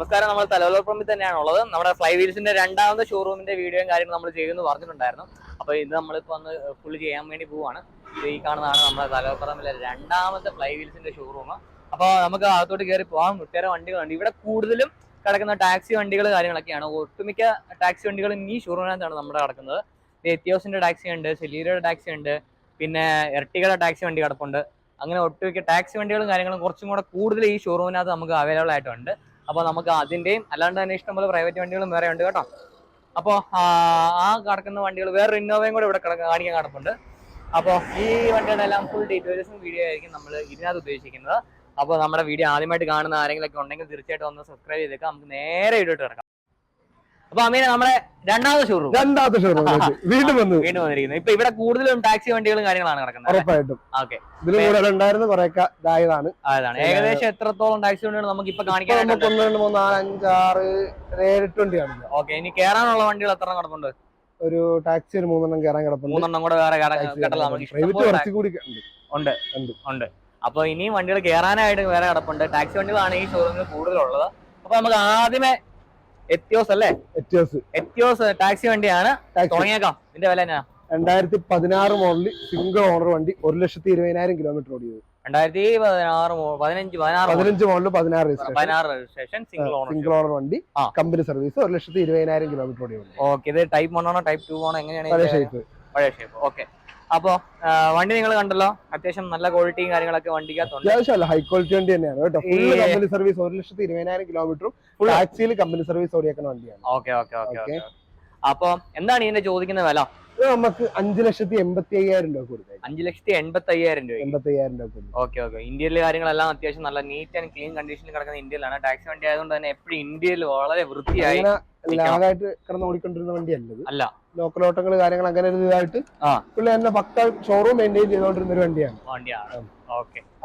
നമസ്കാരം. നമ്മൾ തലവലപ്പറമ്പിൽ തന്നെയാണ് ഉള്ളത്. നമ്മുടെ ഫ്ലൈ വീൽസിന്റെ രണ്ടാമത്തെ ഷോറൂമിന്റെ വീഡിയോയും കാര്യങ്ങളും നമ്മൾ ചെയ്യുമെന്ന് പറഞ്ഞിട്ടുണ്ടായിരുന്നു. അപ്പൊ ഇത് നമ്മളിപ്പോ വന്ന് ഫുള്ള് ചെയ്യാൻ വേണ്ടി പോവാണ് ഈ കാണുന്നതാണ് നമ്മുടെ തലവപ്പറമ്പിലെ രണ്ടാമത്തെ ഫ്ലൈ വീൽസിന്റെ ഷോറൂം അപ്പൊ നമുക്ക് അകത്തോട്ട് കയറി പോകാം. ഒട്ടേറെ വണ്ടികളുണ്ട്. ഇവിടെ കൂടുതലും കിടക്കുന്ന ടാക്സി വണ്ടികൾ കാര്യങ്ങളൊക്കെയാണ്. ഒട്ടുമിക്ക ടാക്സി വണ്ടികളും ഈ ഷോറൂമിനകത്താണ് നമ്മുടെ കിടക്കുന്നത്. എത്തിയോസിന്റെ ടാക്സി ഉണ്ട് സെലീരയുടെ ടാക്സി ഉണ്ട് പിന്നെ ഇരട്ടികളുടെ ടാക്സി വണ്ടി കിടപ്പുണ്ട്. അങ്ങനെ ഒട്ടുമിക്ക ടാക്സി വണ്ടികളും കാര്യങ്ങളും കുറച്ചും കൂടെ കൂടുതൽ ഈ ഷോറൂമിനകത്ത് നമുക്ക് അവൈലബിൾ ആയിട്ടുണ്ട്. അപ്പോൾ നമുക്ക് അതിന്റെയും അല്ലാണ്ട് തന്നെ ഇഷ്ടംപോലെ പ്രൈവറ്റ് വണ്ടികളും വേറെ ഉണ്ട് കേട്ടോ. അപ്പോൾ ആ കിടക്കുന്ന വണ്ടികൾ വേറെ ഇന്നോവയും കൂടെ ഇവിടെ കിടക്കാൻ കാണിക്കാൻ കിടപ്പുണ്ട് അപ്പോൾ ഈ വണ്ടിയുടെ എല്ലാം ഫുൾ ഡീറ്റെയിൽസും വീഡിയോ ആയിരിക്കും നമ്മൾ ഇതിനകത്ത് ഉദ്ദേശിക്കുന്നത്. അപ്പോൾ നമ്മുടെ വീഡിയോ ആദ്യമായിട്ട് കാണുന്ന ആരെങ്കിലും ഒക്കെ ഉണ്ടെങ്കിൽ തീർച്ചയായിട്ടും ഒന്ന് സബ്സ്ക്രൈബ് ചെയ്തേക്കാം. നമുക്ക് നേരെ ഇടോട്ട് കിടക്കാം. അപ്പോൾ അമീന നമ്മുടെ രണ്ടാമത്തെ ഷോറൂം രണ്ടാമത്തെ ഷോറൂം വീണ്ടും വന്നു. വീണ്ടും വന്നിരിക്കുന്നു. ഇപ്പൊ ഇവിടെ കൂടുതലും ടാക്സി വണ്ടികളും കാര്യങ്ങളാണ് നടക്കുന്നത് ഉറപ്പായിട്ടും. ഓക്കെ. ഇതിലും കൂടെ ഉണ്ടായിരുന്ന കുറെ ഇതായതാണ്. അതാണ്. ഏകദേശം എത്രത്തോളം ടാക്സി വണ്ടികൾ നമുക്ക് ഇപ്പൊ കാണിക്കാൻ നമുക്ക് കാണിക്കാനായിട്ട് ഒന്ന് രണ്ട് മൂന്ന് നാല് അഞ്ച് ആറ് ഏഴ് എട്ട് വണ്ടി കാണില്ല ഓക്കെ. ഇനി കേറാനുള്ള വണ്ടികൾ എത്ര കിടപ്പുണ്ട്? ഒരു ടാക്സി ഒരു മൂന്നെണ്ണം കയറാൻ കിടപ്പുണ്ട്. മൂന്നെണ്ണം കൂടെ വേറെ കുറച്ച് കൂടി ഉണ്ട്. ഉണ്ട്. ഉണ്ട്. അപ്പൊ ഇനിയും വണ്ടികൾ കയറാനായിട്ട് വേറെ കിടപ്പുണ്ട്. ടാക്സി വണ്ടികളാണ് ഈ ഷോറൂമിൽ കൂടുതലുള്ളത്. അപ്പൊ നമുക്ക് ആദ്യമേ എത്തിയോസ് അല്ലേ? എത്തിയോസ്. എത്തിയോസ് ടാക്സി വണ്ടിയാണ്. തുടങ്ങിയേക്കാം. ഇതിന്റെ വില എന്നാ? രണ്ടായിരത്തി പതിനാറ് മോഡലിൽ സിംഗിൾ ഓണർ വണ്ടി ഒരു ലക്ഷത്തി ഇരുപതിനായിരം കിലോമീറ്റർ ഓടിയത്. രണ്ടായിരത്തി പതിനാറ് പതിനഞ്ച് പതിനാറ് പതിനഞ്ച് മോഡൽ പതിനാറ് രജിസ്ട്രേഷൻ പതിനാറ് registration. Single owner single owner വണ്ടി കമ്പനി സർവീസ് ഒരു ലക്ഷത്തി ഇരുപതിനായിരം കിലോമീറ്റർ ഓടി വണ്ടി. ഓക്കെ ഇത് ടൈപ്പ് വൺ ആണോ ടൈപ്പ് ടു ആണോ എങ്ങനെയാണ് പഴയ ഷേപ്പ് ഓക്കെ. അപ്പോ വണ്ടി നിങ്ങൾ കണ്ടല്ലോ. അത്യാവശ്യം നല്ല ക്വാളിറ്റിയും കാര്യങ്ങളൊക്കെ വണ്ടിക്കകത്തുണ്ട് ഹൈ ക്വാളിറ്റി വണ്ടി തന്നെയാണ്. കേട്ടോ. ഫുൾ കമ്പനി സർവീസ് ഒരു ലക്ഷത്തി ഇരുപതിനായിരം കിലോമീറ്ററും ഫുൾ ടാക്സിയിൽ കമ്പനി സർവീസ് ഓടിയാക്കുന്ന വണ്ടിയാണ്. Okay okay okay. അപ്പൊ എന്താണ് ഇതിന്റെ ചോദിക്കുന്ന വില? നമുക്ക് അഞ്ചു ലക്ഷത്തി എൺപത്തി അയ്യായിരം രൂപ കൊടുക്കാം അഞ്ചു ലക്ഷത്തി എൺപത്തി അയ്യായിരം രൂപ എൺപത്തി അയ്യായിരം രൂപ ഓക്കെ ഓക്കെ ഇന്ത്യയിലെ കാര്യങ്ങളെല്ലാം അത്യാവശ്യം നല്ല നീറ്റ് ആൻഡ് ക്ലീൻ കണ്ടീഷനിൽ കിടക്കുന്ന ഇന്ത്യയിലാണ്. ടാക്സി വണ്ടി ആയതുകൊണ്ട് തന്നെ എപ്പോഴും ഇന്ത്യയിൽ വളരെ വൃത്തിയായി ലാഗായിട്ട് കിടന്ന് ഓടിക്കൊണ്ടിരുന്ന വണ്ടിയല്ല ഇത്. അല്ല. ലോക്കൽ ഓട്ടങ്ങൾ കാര്യങ്ങൾ അങ്ങനെ ഒരു ഇതായിട്ട് പുള്ളി തന്നെ പക്ക ഷോറൂം മെയിന്റെയിൻ ചെയ്തുകൊണ്ടിരുന്ന ഒരു വണ്ടിയാണ്.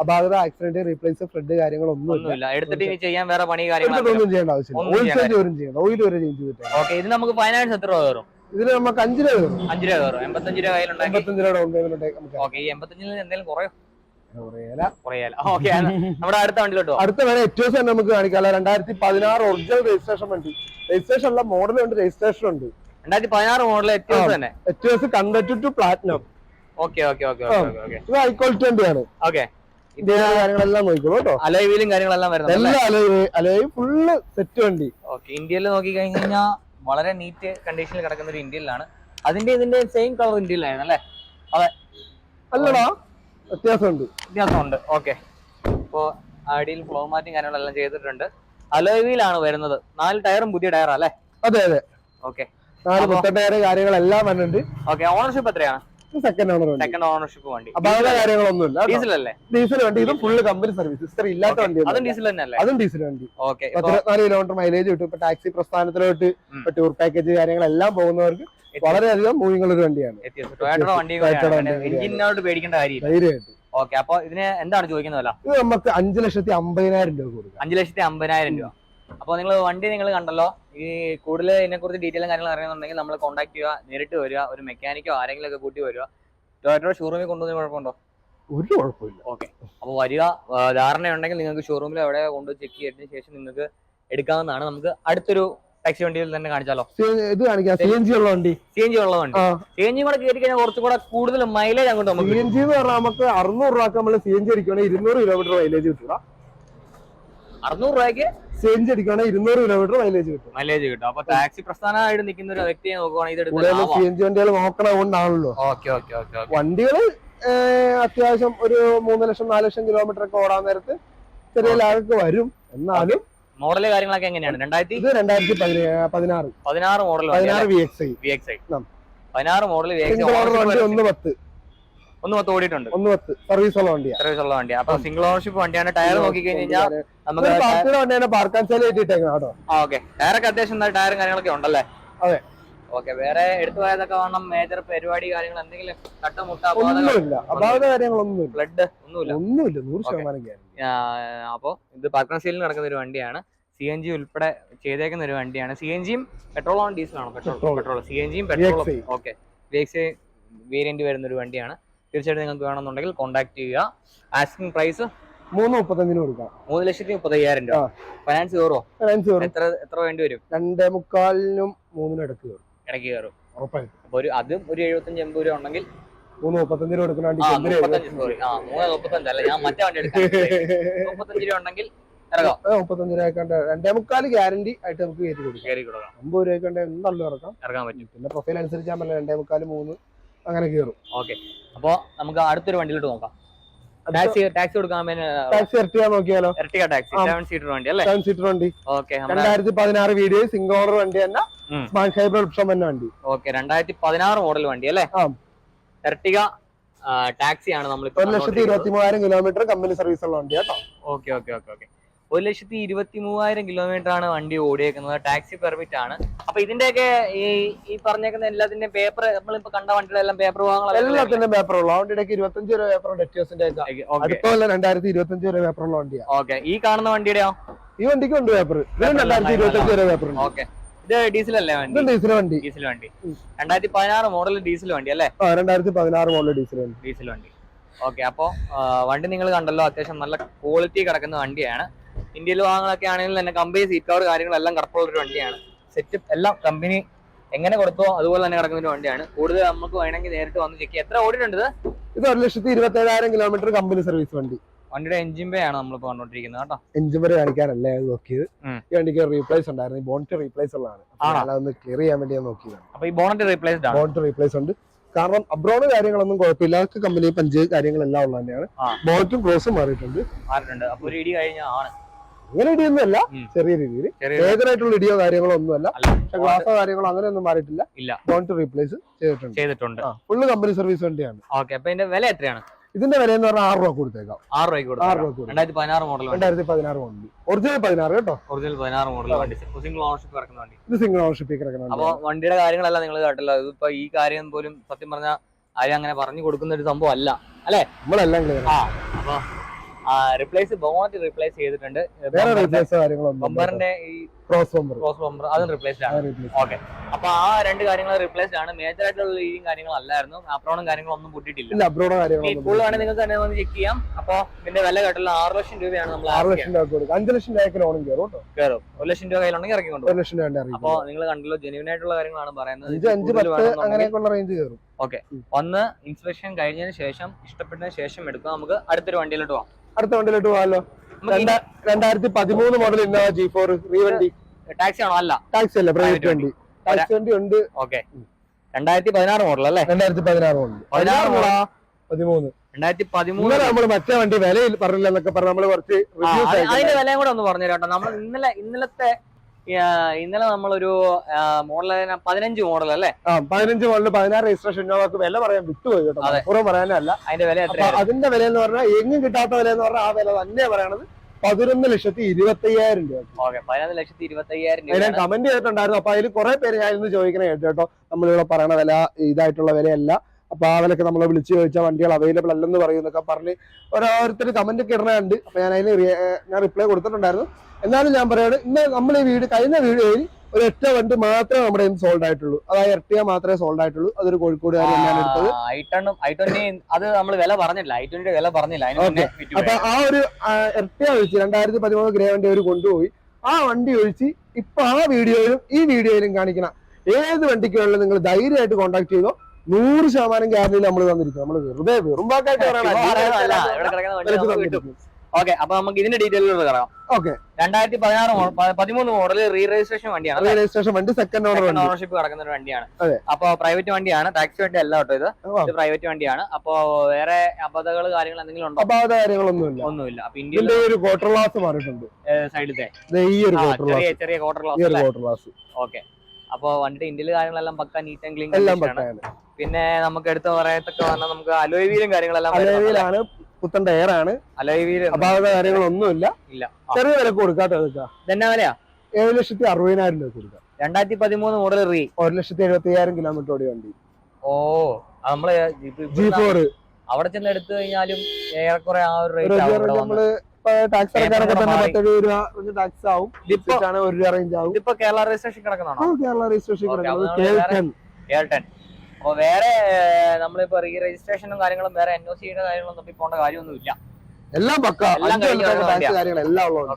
അപാകത ആക്സിഡന്റ് റീപ്ലേസ് ഫ്ലഡ് കാര്യങ്ങളൊന്നുമില്ല. എടുത്തിട്ട് ചെയ്യാൻ വേറെ പണി എടുത്തിട്ടൊന്നും ചെയ്യേണ്ട ആവശ്യമില്ല. ഓയിൽ. ചേഞ്ച് വരും ചെയ്യണം. ഓയിൽ വരെ ചേഞ്ച് ചെയ്തിട്ട്. ഇത് നമുക്ക് ഫൈനാൻസ് എത്ര രൂപ വരും? ഇതിന് നമുക്ക് അഞ്ച് രൂപ വരും. അഞ്ച് രൂപ കയറും എൺപത്തഞ്ച് രൂപ കയ്യിലുണ്ടെങ്കിൽ എൺപത്തഞ്ച് രൂപ ഡൗൺ പേയ്മെന്റ് ഓക്കെ ഈ എൺപത്തഞ്ചിൽ എന്തെങ്കിലും കുറയോ? നമ്മുടെ അടുത്ത വണ്ടിയിലോട്ട് അടുത്ത വരെ ഏറ്റവും തന്നെ നമുക്ക് കാണിക്കാം രണ്ടായിരത്തി പതിനാറ് ഒറിജിനൽ രജിസ്ട്രേഷൻ വണ്ടി. രജിസ്ട്രേഷൻ ഉള്ള മോഡലുണ്ട് രജിസ്ട്രേഷൻ ഉണ്ട്. രണ്ടായിരത്തി പതിനാറ് മോഡൽ തന്നെ. Converted to platinum okay okay okay okay okay ഇത് ഹൈ ക്വാളിറ്റി വണ്ടിയാണ്. ഓക്കെ. ഇതിന്റെ കാര്യങ്ങളെല്ലാം നോക്കിക്കോളൂ കേട്ടോ. അലോയ് കാര്യങ്ങളെല്ലാം വരുന്നത് എല്ലാ അലവ് അലവ് ഫുള്ള് സെറ്റ് വണ്ടി. ഓക്കെ ഇന്ത്യയിൽ നോക്കി കഴിഞ്ഞ് കഴിഞ്ഞാൽ വളരെ നീറ്റ് കണ്ടീഷനിൽ കിടക്കുന്ന ഒരു ഇന്ത്യയിലാണ് അതിന്റെ ഇതിന്റെ സെയിം കളർ ഇന്ത്യയിലായിരുന്നു അല്ലേ? അല്ലടാ വ്യത്യാസമുണ്ട്. വ്യത്യാസമുണ്ട്. ഓക്കെ. ഇപ്പോ അടിയിൽ ഫ്ലോ മാറ്റും കാര്യങ്ങളെല്ലാം ചെയ്തിട്ടുണ്ട്. അലോയ് വീലാണ് വരുന്നത്. നാല് ടയറും പുതിയ ടയറാ അല്ലേ? അതെ അതെ. ഓക്കെ. നാല് മുത്തട്ടയറ് കാര്യങ്ങളെല്ലാം വന്നിട്ടുണ്ട്. ഓക്കെ ഓണർഷിപ്പ് എത്രയാണ്? സെക്കൻഡ് ഓണർ സെക്കൻഡ് ഓണർഷിപ്പ് വണ്ടി. അപാകത കാര്യങ്ങളൊന്നുമില്ല ഡീസൽ അല്ലേ? ഡീസൽ വണ്ടി. ഇത് ഫുള്ള് കമ്പനി സർവീസ് ഹിസ്റ്ററി ഇല്ലാത്ത വണ്ടി അതും ഡീസൽ തന്നെ അല്ലേ അതും ഡീസൽ വണ്ടി. ഓക്കെ പത്തിരുപത്തിനാല് കിലോമീറ്റർ മൈലേജ് കിട്ടും. ഇപ്പൊ ടാക്സി പ്രസ്ഥാനത്തിലോട്ട് ടൂർ പാക്കേജ് കാര്യങ്ങളെല്ലാം പോകുന്നവർക്ക് വളരെയധികം മൂവിംഗ് ഉള്ള ഒരു വണ്ടിയാണ് എഞ്ചിനോട് പേടിക്കേണ്ട കാര്യം ധൈര്യമായിട്ട് ഓക്കെ അപ്പൊ ഇതിന് എന്താണ് ചോദിക്കുന്നത് വില? ഇത് നമുക്ക് അഞ്ചു ലക്ഷത്തി അമ്പതിനായിരം രൂപ കൊടുക്കും. അഞ്ചു ലക്ഷത്തി അമ്പതിനായിരം രൂപ. അപ്പൊ നിങ്ങൾ വണ്ടി നിങ്ങൾ കണ്ടല്ലോ ഈ കൂടുതൽ ഇതിനെക്കുറിച്ച് ഡീറ്റെയിലും കാര്യങ്ങൾ അറിയണമെന്നുണ്ടെങ്കിൽ നമ്മൾ കോൺടാക്ട് ചെയ്യുക നേരിട്ട് വരിക ഒരു മെക്കാനിക്കോ ആരെങ്കിലും ഒക്കെ കൂട്ടി വരിക. ടൊയോറ്റോയുടെ ഷോറൂമിൽ കൊണ്ടുവന്ന് കുഴപ്പമുണ്ടോ? ഒരു കുഴപ്പമില്ല. ഓക്കെ അപ്പോൾ വരിക ധാരണയുണ്ടെങ്കിൽ നിങ്ങൾക്ക് ഷോറൂമിൽ എവിടെ കൊണ്ട് ചെക്ക് ചെയ്തതിന് ശേഷം നിങ്ങൾക്ക് എടുക്കാവുന്നതാണ്. നമുക്ക് അടുത്തൊരു ടാക്സി വണ്ടിയിൽ തന്നെ കാണിച്ചാലോ? ഇത് കാണിക്കാം. സി എൻ ജി ഉള്ള വണ്ടി. സി എൻ ജി ഉള്ള വണ്ടി. സി എൻ ജി കൂടെ കയറി കഴിഞ്ഞാൽ കുറച്ചും കൂടെ കൂടുതൽ മൈലേജ് അങ്ങോട്ട് നമുക്ക് സി എൻ ജി എന്ന് പറഞ്ഞാൽ നമുക്ക് അറുന്നൂറ് രൂപ നമ്മൾ സി എൻ ജി അടിക്കുകയാണെങ്കിൽ ഇരുന്നൂറ് കിലോമീറ്റർ മൈലേജ് കിട്ടുക അറുന്നൂറ് രൂപയ്ക്ക് സി എൻ ജി അടിക്കുകയാണെങ്കിൽ ഇരുന്നൂറ് കിലോമീറ്റർ മൈലേജ് കിട്ടും. മൈലേജ് കിട്ടും. അപ്പൊ ടാക്സി പ്രസ്ഥാനമായിട്ട് നിൽക്കുന്ന ഒരു വ്യക്തിയെ നോക്കുവാണെങ്കിൽ എടുത്ത് സി എൻ ജി വണ്ടികൾ നോക്കണ കൊണ്ടാണല്ലോ. ഓക്കെ ഓക്കെ ഓക്കെ വണ്ടികൾ അത്യാവശ്യം ഒരു മൂന്ന് ലക്ഷം നാല് ലക്ഷം കിലോമീറ്റർ ഒക്കെ ഓടാൻ നേരത്ത് ചെറിയ ലാഗൊക്കെ വരും. എന്നാലും മോഡൽ കാര്യങ്ങളൊക്കെ എങ്ങനെയാണ്? രണ്ടായിരത്തി ഇത് രണ്ടായിരത്തി പതിനേ- പതിനാറ്. പതിനാറ് മോഡൽ പതിനാറ് V X I V X I പതിനാറ് മോഡൽ വി എക്സ് ഐ ഒന്ന് പത്ത്. ഒന്ന് പത്ത് ഓടിയിട്ടുണ്ട്. ഒന്ന് പത്ത്. സർവീസ് ഉള്ള വണ്ടിയാണ് സർവീസ് ഉള്ള വണ്ടിയാണ് അപ്പൊ സിംഗിൾ ഓണർഷിപ്പ് വണ്ടിയാണ്. ടയർ നോക്കി കഴിഞ്ഞാൽ നമുക്ക് വണ്ടിയാണ് പാർക്കാൻ കേട്ടോ. ഓക്കെ ടയറൊക്കെ അത്യാവശ്യം ടയറും കാര്യങ്ങളൊക്കെ ഉണ്ടല്ലേ? അതെ. ഓക്കെ വേറെ എടുത്തു പോയതൊക്കെ വേണം. മേജർ പരിപാടി കാര്യങ്ങൾ എന്തെങ്കിലും തട്ടമുട്ട ഒന്നുമില്ല. അപാകത കാര്യങ്ങളൊന്നുമില്ല. ബ്ലഡ് ഒന്നുമില്ല. ഒന്നുമില്ല. നൂറ് ശതമാനം അപ്പോൾ ഇത് പാർക്കൺ സെയിലിൽ നടക്കുന്ന ഒരു വണ്ടിയാണ്. സി എൻ ജി ഉൾപ്പെടെ ചെയ്തേക്കുന്ന ഒരു വണ്ടിയാണ്. സി എൻ ജിയും പെട്രോൾ ആണ്? ഡീസലാണോ പെട്രോൾ. പെട്രോൾ സി എൻ ജിയും പെട്രോളും ഓക്കെ വേരിയന്റ് വരുന്ന ഒരു വണ്ടിയാണ്. തീർച്ചയായിട്ടും നിങ്ങൾക്ക് വേണമെന്നുണ്ടെങ്കിൽ കോൺടാക്ട് ചെയ്യുക. ആസ്കിംഗ് പ്രൈസ് മൂന്ന് മുപ്പത്തഞ്ചിന് കൊടുക്കാം. മൂന്ന് ലക്ഷത്തി മുപ്പത്തയ്യായിരം രൂപ. ഫൈനാൻസ് കയറുമോ ഫൈനാൻസ് കയറും. എത്ര എത്ര വേണ്ടി വരും? രണ്ടേ മുക്കാലിനും മൂന്നിനും ഇടയ്ക്ക് കയറും. ഇടയ്ക്ക് കയറും. ഉറപ്പായിട്ടും. അപ്പൊ ഒരു അതും ഒരു എഴുപത്തഞ്ച് എൺപത് രൂപ ഉണ്ടെങ്കിൽ മൂന്ന് മുപ്പത്തഞ്ചിന് കൊടുക്കുന്ന മുപ്പത്തഞ്ച് സോറി ആ മൂന്ന് മുപ്പത്തഞ്ച് അല്ല ഞാൻ മറ്റേ വണ്ടി എടുക്കാം മുപ്പത്തഞ്ച് രൂപ ഉണ്ടെങ്കിൽ മുപ്പത്തഞ്ച് രൂപ രണ്ടേ മുക്കാൽ ഗ്യാരണ്ടി ആയിട്ട് നമുക്ക് കയറ്റി കൊടുക്കാം. അമ്പത് രൂപ എന്തായാലും ഇറക്കാം? ഇറങ്ങാൻ പറ്റും. പിന്നെ പ്രൊഫൈൽ അനുസരിച്ച് ഞാൻ രണ്ടേ മുക്കാൽ മൂന്ന് അങ്ങനെ കയറും ഓക്കെ. അപ്പൊ നമുക്ക് അടുത്തൊരു വണ്ടിയിലോട്ട് നോക്കാം. ടാക്സി ടാക്സി കൊടുക്കാൻ ടാക്സി ഇരട്ടിയാ നോക്കിയാലോ? ടാക്സി. സെവൻ സീറ്റർ വണ്ടി അല്ലേ? സെവൻ സീറ്റർ വണ്ടി. ഓക്കെ നമ്മുടെ രണ്ടായിരത്തി പതിനാറ് വീഡിയോ സിംഗിൾ ഓണർ വണ്ടി തന്നെ. സ്മാർട്ട് ഹൈബ്രിഡ് ഓപ്ഷൻ തന്നെ വണ്ടി. ഓക്കെ രണ്ടായിരത്തി പതിനാറ് മോഡൽ വണ്ടി അല്ലേ? ഇരട്ടിക നമ്മൾ ഒരു ലക്ഷത്തി ഇരുപത്തി മൂവായിരം കിലോമീറ്റർ കമ്പനി സർവീസ് ഉള്ള വണ്ടി കേട്ടോ. Okay okay okay okay. ഒരു ലക്ഷത്തി ഇരുപത്തി മൂവായിരം കിലോമീറ്റർ ആണ് വണ്ടി ഓടിയേക്കുന്നത്. ടാക്സി പെർമിറ്റ് ആണ്. അപ്പൊ ഇതിന്റെയൊക്കെ ഈ ഈ പറഞ്ഞേക്കുന്ന എല്ലാത്തിന്റെ പേപ്പർ നമ്മളിപ്പോ കണ്ട വണ്ടികളെല്ലാം പേപ്പർ എല്ലാത്തിന്റെ പേപ്പർ ഉള്ള വണ്ടിയുടെ ഇരുപത്തഞ്ച് രൂപ പേപ്പർ ഡെറ്റിയോസിന്റെ ഓക്കെ അടുത്ത കൊല്ലം രണ്ടായിരത്തി ഇരുപത്തഞ്ച് വരെ പേപ്പർ ഉള്ള വണ്ടിയാ. ഓക്കെ ഈ കാണുന്ന വണ്ടിയുടെയോ? ഈ വണ്ടിക്ക് ഉണ്ട് പേപ്പർ രണ്ടായിരത്തി ഇരുപത്തഞ്ച് വരെ പേപ്പർ ഓക്കെ ഇത് ഡീസൽ അല്ലേ വണ്ടി? ഡീസൽ വണ്ടി. ഡീസൽ വണ്ടി. രണ്ടായിരത്തി പതിനാറ് മോഡൽ ഡീസൽ വണ്ടി അല്ലേ? രണ്ടായിരത്തി പതിനാറ് മോഡൽ ഡീസൽ വണ്ടി. ഡീസൽ വണ്ടി. ഓക്കെ അപ്പോൾ വണ്ടി നിങ്ങൾ കണ്ടല്ലോ അത്യാവശ്യം നല്ല ക്വാളിറ്റി കിടക്കുന്ന വണ്ടിയാണ്. ഇന്ത്യയിൽ വാങ്ങുന്നതൊക്കെ ആണെങ്കിൽ തന്നെ കമ്പനി സീറ്റ് കവർ കാര്യങ്ങളെല്ലാം കറപ്പുള്ള ഒരു വണ്ടിയാണ്. സെറ്റ് എല്ലാം കമ്പനി എങ്ങനെ കൊടുത്തോ അതുപോലെ തന്നെ കിടക്കുന്ന ഒരു വണ്ടിയാണ്. കൂടുതൽ നമുക്ക് വേണമെങ്കിൽ നേരിട്ട് വന്ന് ചെക്ക് എത്ര ഓടിയിട്ടുണ്ട് ഇത്? ഒരു ലക്ഷത്തി ഇരുപത്തി ഏഴായിരം കിലോമീറ്റർ കമ്പനി സർവീസ് വണ്ടി. വണ്ടിയുടെ എഞ്ചിൻ പേ ആണ് നമ്മളിപ്പോ കണ്ടോണ്ടിരിക്കുന്നത് കേട്ടോ. എഞ്ചിൻ വരെ കാണിക്കാനല്ലേ അത് നോക്കിയത്? ഈ വണ്ടിക്ക് റീപ്ലേസ് ഉണ്ടായിരുന്നു. ഈ ബോണറ്റ് റീപ്ലേസ് ഉള്ളതാണ്. അതൊന്ന് ക്ലിയർ ചെയ്യാൻ വേണ്ടി ഞാൻ നോക്കിയതാണ്. അപ്പൊ ഈ ബോണറ്റ് റീപ്ലേസ് ബോണറ്റ് റീപ്ലേസ് ഉണ്ട്. കാരണം അബ്രോഡ് കാര്യങ്ങളൊന്നും കുഴപ്പമില്ല. കമ്പനി പഞ്ച് കാര്യങ്ങളെല്ലാം ഉള്ളത് തന്നെയാണ്. ബോണിറ്റും ക്രോസും മാറിയിട്ടുണ്ട്. മാറിയിട്ടുണ്ട്. അപ്പൊ ഒരു ഇടി കഴിഞ്ഞാൽ ആണ് അങ്ങനെ ഇടിയൊന്നുമല്ല. ചെറിയ രീതിയിൽ. ചെറിയ ഏതൊരായിട്ടുള്ള ഇടിയോ കാര്യങ്ങളോ ഒന്നുമല്ല. പക്ഷെ ഗ്ലാസോ കാര്യങ്ങളോ അങ്ങനെയൊന്നും മാറിയിട്ടില്ല. ഇല്ല. ബോണിറ്റ് റീപ്ലേസ് ചെയ്തിട്ടുണ്ട്. ചെയ്തിട്ടുണ്ട്. ഫുള്ള് കമ്പനി സർവീസ് വണ്ടിയാണ്. ഓക്കെ അപ്പൊ ഇതിന്റെ വില എത്രയാണ്? ഇതിന്റെ വില എന്ന് പറഞ്ഞാൽ ആറ് രൂപ കൊടുത്തേക്കാം. ആറ് രൂപ ആറ് രൂപ രണ്ടായിരത്തി പതിനാറ് മോഡൽ രണ്ടായിരത്തി പതിനാറ് മോഡൽ ഒറിജിനൽ പതിനാറ് കേട്ടോ? ഒറിജിനൽ പതിനാറ് മോഡൽ വണ്ടി. സിംഗിൾ ഓണർഷിപ്പ് കിടക്കുന്ന വണ്ടി. ഇത് സിംഗിൾ ഓണർഷിപ്പ് കിടക്കുന്ന അപ്പൊ വണ്ടിയുടെ കാര്യങ്ങളല്ല നിങ്ങൾ കേട്ടല്ലോ. ഇതിപ്പോ ഈ കാര്യം പോലും സത്യം പറഞ്ഞാൽ ആരും അങ്ങനെ പറഞ്ഞു കൊടുക്കുന്ന ഒരു സംഭവം അല്ല? അല്ലേ നമ്മളെല്ലാം ക്ലിയർ ആ അപ്പൊ റിപ്ലേസ് ബോണറ്റ് റിപ്ലേസ് ചെയ്തിട്ടുണ്ട്. വേറെ റിപ്ലേസ് ബമ്പറിന്റെ ഈ ക്രോസ് ബമ്പർ ക്രോസ് ബമ്പർ അതും റിപ്ലേസ് ആണ്. ഓക്കെ അപ്പൊ ആ രണ്ട് കാര്യങ്ങൾ റിപ്ലേസ് ആണ്. മേജർ ആയിട്ടുള്ള രീതിയും കാര്യങ്ങളല്ലായിരുന്നു അപ്രോണും കാര്യങ്ങളൊന്നും ഒന്നും കൂട്ടിയിട്ടില്ല അബ്രോഡോ കാര്യങ്ങളും വേണമെങ്കിൽ നിങ്ങൾക്ക് തന്നെ വന്ന് ചെക്ക് ചെയ്യാം. അപ്പൊ ഇതിന്റെ വില കേട്ടുള്ള ആറ് ലക്ഷം രൂപയാണ് നമ്മൾ ആറ് ലക്ഷം രൂപ കൊടുക്കും. അഞ്ച് ലക്ഷം രൂപയ്ക്ക് ലോണും കയറും കയറും ഒരു ലക്ഷം രൂപ കയ്യിലുണ്ടെങ്കിൽ ഇറങ്ങിക്കൊണ്ട് ഒരു ലക്ഷം രൂപ അപ്പൊ നിങ്ങൾ കണ്ടല്ലോ ജെനുവിൻ ആയിട്ടുള്ള കാര്യങ്ങളാണ് പറയുന്നത്. അഞ്ച് അങ്ങനെയൊക്കെ പത്ത് അങ്ങനെയൊക്കെയുള്ള റേഞ്ച് കയറും ഓക്കെ ഒന്ന് ഇൻസ്പെക്ഷൻ കഴിഞ്ഞതിന് ശേഷം ഇഷ്ടപ്പെട്ടതിന് ശേഷം എടുക്കുക നമുക്ക് അടുത്തൊരു വണ്ടിയിലോട്ട് പോവാം. അടുത്ത വണ്ടിയിലോട്ട് പോകാമല്ലോ രണ്ടായിരത്തി പതിമൂന്ന് മോഡൽ ഇന്നോവ ജി ഫോർ റീ വണ്ടി ടാക്സി ആണോ? അല്ല. ടാക്സി അല്ല പ്രൈവറ്റ് വണ്ടി. ടാക്സി വണ്ടി ഉണ്ട്. ഓക്കെ രണ്ടായിരത്തി പതിനാറ് മോഡൽ അല്ലേ? രണ്ടായിരത്തി പതിനാറ് മോഡൽ പതിനാറ് മോഡലാ പതിമൂന്ന്. രണ്ടായിരത്തി പതിമൂന്ന് നമ്മൾ മറ്റേ വണ്ടി വില പറഞ്ഞില്ല എന്നൊക്കെ പറഞ്ഞ് നമ്മൾ കുറച്ച് അതിന്റെ വിലയും കൂടെ ഒന്ന് പറഞ്ഞു കേട്ടോ നമ്മൾ ഇന്നലെ ഇന്നലത്തെ ഇന്നലെ നമ്മളൊരു മോഡൽ പതിനഞ്ച് മോഡൽ അല്ലേ? പതിനഞ്ച് മോഡൽ പതിനാറ് രജിസ്ട്രേഷൻ ഇന്നോവക്ക് വില പറയാൻ വിട്ടുപോയി കേട്ടോ. പറയാനല്ല. അതിന്റെ വില അതിന്റെ വില എന്ന് പറഞ്ഞാൽ എങ്ങും കിട്ടാത്ത വില എന്ന് പറഞ്ഞാൽ ആ വില തന്നെ പറയണത്. പതിനൊന്ന് ലക്ഷത്തി ഇരുപത്തി അയ്യായിരം രൂപ. ഓക്കെ പതിനൊന്ന് ലക്ഷത്തി ഇരുപത്തി അയ്യായിരം രൂപ കമന്റ് ചെയ്തിട്ടുണ്ടായിരുന്നു. അപ്പൊ അതിൽ കുറെ പേര് ഞാൻ ഇന്ന് ചോദിക്കണ കേട്ടോ. നമ്മളിവിടെ പറയണ വില ഇതായിട്ടുള്ള വിലയല്ല. അപ്പൊ ആ നമ്മളെ വിളിച്ച് ചോദിച്ചാൽ വണ്ടികൾ അവൈലബിൾ അല്ലെന്ന് പറയുന്നൊക്കെ പറഞ്ഞ് ഓരോരുത്തർ കമന്റ് ഒക്കെ ഇടണുണ്ട്. അപ്പൊ ഞാൻ അതിന് ഞാൻ റിപ്ലൈ കൊടുത്തിട്ടുണ്ടായിരുന്നു. എന്നാലും ഞാൻ പറയുന്നത് ഇന്ന് നമ്മൾ ഈ വീട് കഴിഞ്ഞ വീഡിയോയിൽ ഒരു ഒറ്റ വണ്ടി മാത്രമേ നമ്മുടെ കയ്യിൽ സോൾഡ് ആയിട്ടുള്ളൂ. അതായത് എർട്ടിയ മാത്രമേ സോൾഡ് ആയിട്ടുള്ളൂ. അതൊരു കോഴിക്കോട് തന്നെയാണ് എടുത്തത്. ഐ ടെണ്ണും ഐ ട്വന്റി അത് നമ്മൾ വില പറഞ്ഞില്ല. ഐ ട്വന്റിയുടെ വില പറഞ്ഞില്ല. അപ്പൊ ആ ഒരു എട്ടിയ എർട്ടിയ ഒഴിച്ച് രണ്ടായിരത്തി പതിമൂന്ന് ഗ്രേ വണ്ടി അവർ കൊണ്ടുപോയി. ആ വണ്ടി ഒഴിച്ച് ഇപ്പൊ ആ വീഡിയോയിലും ഈ വീഡിയോയിലും കാണിക്കണം. ഏത് വണ്ടിക്ക് വേണമെങ്കിലും നിങ്ങൾ ധൈര്യമായിട്ട് കോൺടാക്ട് ചെയ്തോ നൂറ് ശതമാനം ഗ്യാരണ്ടി നമ്മൾ തന്നിരിക്കും. നമ്മൾ വെറുതെ വെറും വാക്കായിട്ട് ഓക്കെ അപ്പൊ നമുക്ക് ഇതിന്റെ ഡീറ്റെയിലോട്ട് കറങ്ങാം. ഓക്കെ രണ്ടായിരത്തി പതിനാറ് പതിമൂന്ന് മോഡൽ റീ രജിസ്ട്രേഷൻ വണ്ടിയാണ് രജിസ്ട്രേഷൻ വണ്ടി സെക്കൻഡ് ഓണർ ഓണർഷിപ്പ് കിടക്കുന്ന ഒരു വണ്ടിയാണ്. അപ്പൊ പ്രൈവറ്റ് വണ്ടിയാണ് ടാക്സി വണ്ടി അല്ല കേട്ടോ ഇത്. ഇത് പ്രൈവറ്റ് വണ്ടിയാണ്. അപ്പൊ വേറെ അബദ്ധങ്ങൾ കാര്യങ്ങൾ എന്തെങ്കിലും ഉണ്ടോ? അപാത കാര്യങ്ങളൊന്നുമില്ല ഒന്നുമില്ല. അപ്പൊ ഇന്ത്യയിലെ ഒരു ക്വാർട്ടർ ഗ്ലാസ് മാറിയിട്ടുണ്ട്. സൈഡിലത്തെ ചെറിയ ചെറിയ quarter class glass quarter glass okay അപ്പൊ വണ്ടിയുടെ ഇന്ത്യയിൽ കാര്യങ്ങളെല്ലാം പക്ക നീറ്റ് ആൻഡ് ക്ലീൻ എല്ലാം ആണ്. പിന്നെ നമുക്ക് എടുത്ത് പറയത്തൊക്കെ പറഞ്ഞാൽ നമുക്ക് അലോയ് വീലും കാര്യങ്ങളെല്ലാം. അലവിലാണ് പുത്തൻ ടയറാണ് അലോയ് വീൽ അപാത കാര്യങ്ങളൊന്നുമില്ല. ഇല്ല. ചെറിയ വില കൊടുക്കാട്ടോ ഇതെന്നാ വിലയാ? ഏഴ് ലക്ഷത്തി അറുപതിനായിരം രൂപ കൊടുക്കാം. രണ്ടായിരത്തി പതിമൂന്ന് മോഡൽ റീ ഒരു ലക്ഷത്തി എഴുപത്തി അയ്യായിരം കിലോമീറ്റർ ഓടിയ വണ്ടി. ഓ നമ്മൾ ജി ഫോർ അവിടെ ചെന്ന് എടുത്തു കഴിഞ്ഞാലും ഏറെക്കുറെ ആ ഒരു റേറ്റ് നമ്മൾ ടാക്സ് അടക്കാനൊക്കെ തന്നെ. പത്തെഴുപത് രൂപ ടാക്സ് ആവും. ആണ് ഒരു രൂപ റേഞ്ച് ആവും. ഇപ്പോ കേരള രജിസ്ട്രേഷൻ കിടക്കുന്നതാണോ കേരള രജിസ്ട്രേഷൻ കിടക്കുന്നത് അപ്പൊ വേറെ നമ്മളിപ്പോ റീ രജിസ്ട്രേഷനും കാര്യങ്ങളും വേറെ എൻ ഒ സിയുടെ കാര്യങ്ങളൊന്നും ഇപ്പൊ പോകേണ്ട കാര്യമൊന്നുമില്ല. എല്ലാം പക്ക. എല്ലാം ഉള്ളത്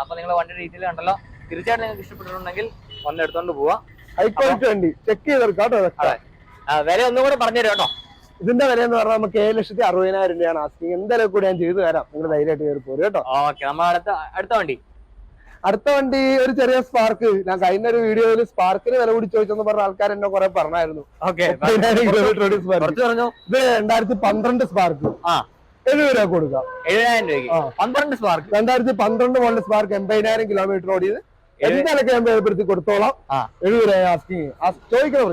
അപ്പൊ നിങ്ങൾ വണ്ടി ഡീറ്റെയിൽ കണ്ടല്ലോ. തീർച്ചയായിട്ടും നിങ്ങൾക്ക് ഇഷ്ടപ്പെട്ടിട്ടുണ്ടെങ്കിൽ വന്ന് എടുത്തോണ്ട് പോവാ. ഹൈ ക്വാളിറ്റി വണ്ടി. ചെക്ക് ചെയ്തെടുക്കാം കേട്ടോ വില ഒന്നും കൂടെ പറഞ്ഞു തരും കേട്ടോ. ഇതിന്റെ വില എന്ന് പറഞ്ഞാൽ നമുക്ക് ഏഴ് ലക്ഷത്തി അറുപതിനായിരം രൂപയാണ് ആസ്കിങ് എന്തായാലും കൂടി ഞാൻ ചെയ്തു തരാം. നിങ്ങൾ ധൈര്യമായിട്ട് കയറി പോരും കേട്ടോ. ഓക്കെ നമ്മൾ അടുത്ത അടുത്ത വണ്ടി. അടുത്ത വണ്ടി ഒരു ചെറിയ സ്പാർക്ക് ഞാൻ കഴിഞ്ഞ ഒരു വീഡിയോയിൽ സ്പാർക്കിന് വില കൂടി ചോദിച്ചെന്ന് പറഞ്ഞ ആൾക്കാർ എന്നെ കുറെ പറഞ്ഞായിരുന്നു. ഇത് രണ്ടായിരത്തി പന്ത്രണ്ട് സ്പാർക്ക് എഴുപത് രൂപ കൊടുക്കാം. എഴുപതിനായിരം രൂപ. പന്ത്രണ്ട് സ്പാർക്ക് രണ്ടായിരത്തി പന്ത്രണ്ട് മോഡൽ സ്പാർക്ക് എൺപതിനായിരം കിലോമീറ്റർ ഓടിയത്. എന്തായാലും ഞാൻ ഏർപ്പെടുത്തി കൊടുത്തോളാം. എഴുപത് ആസ്കിങ് ചോദിക്കുന്ന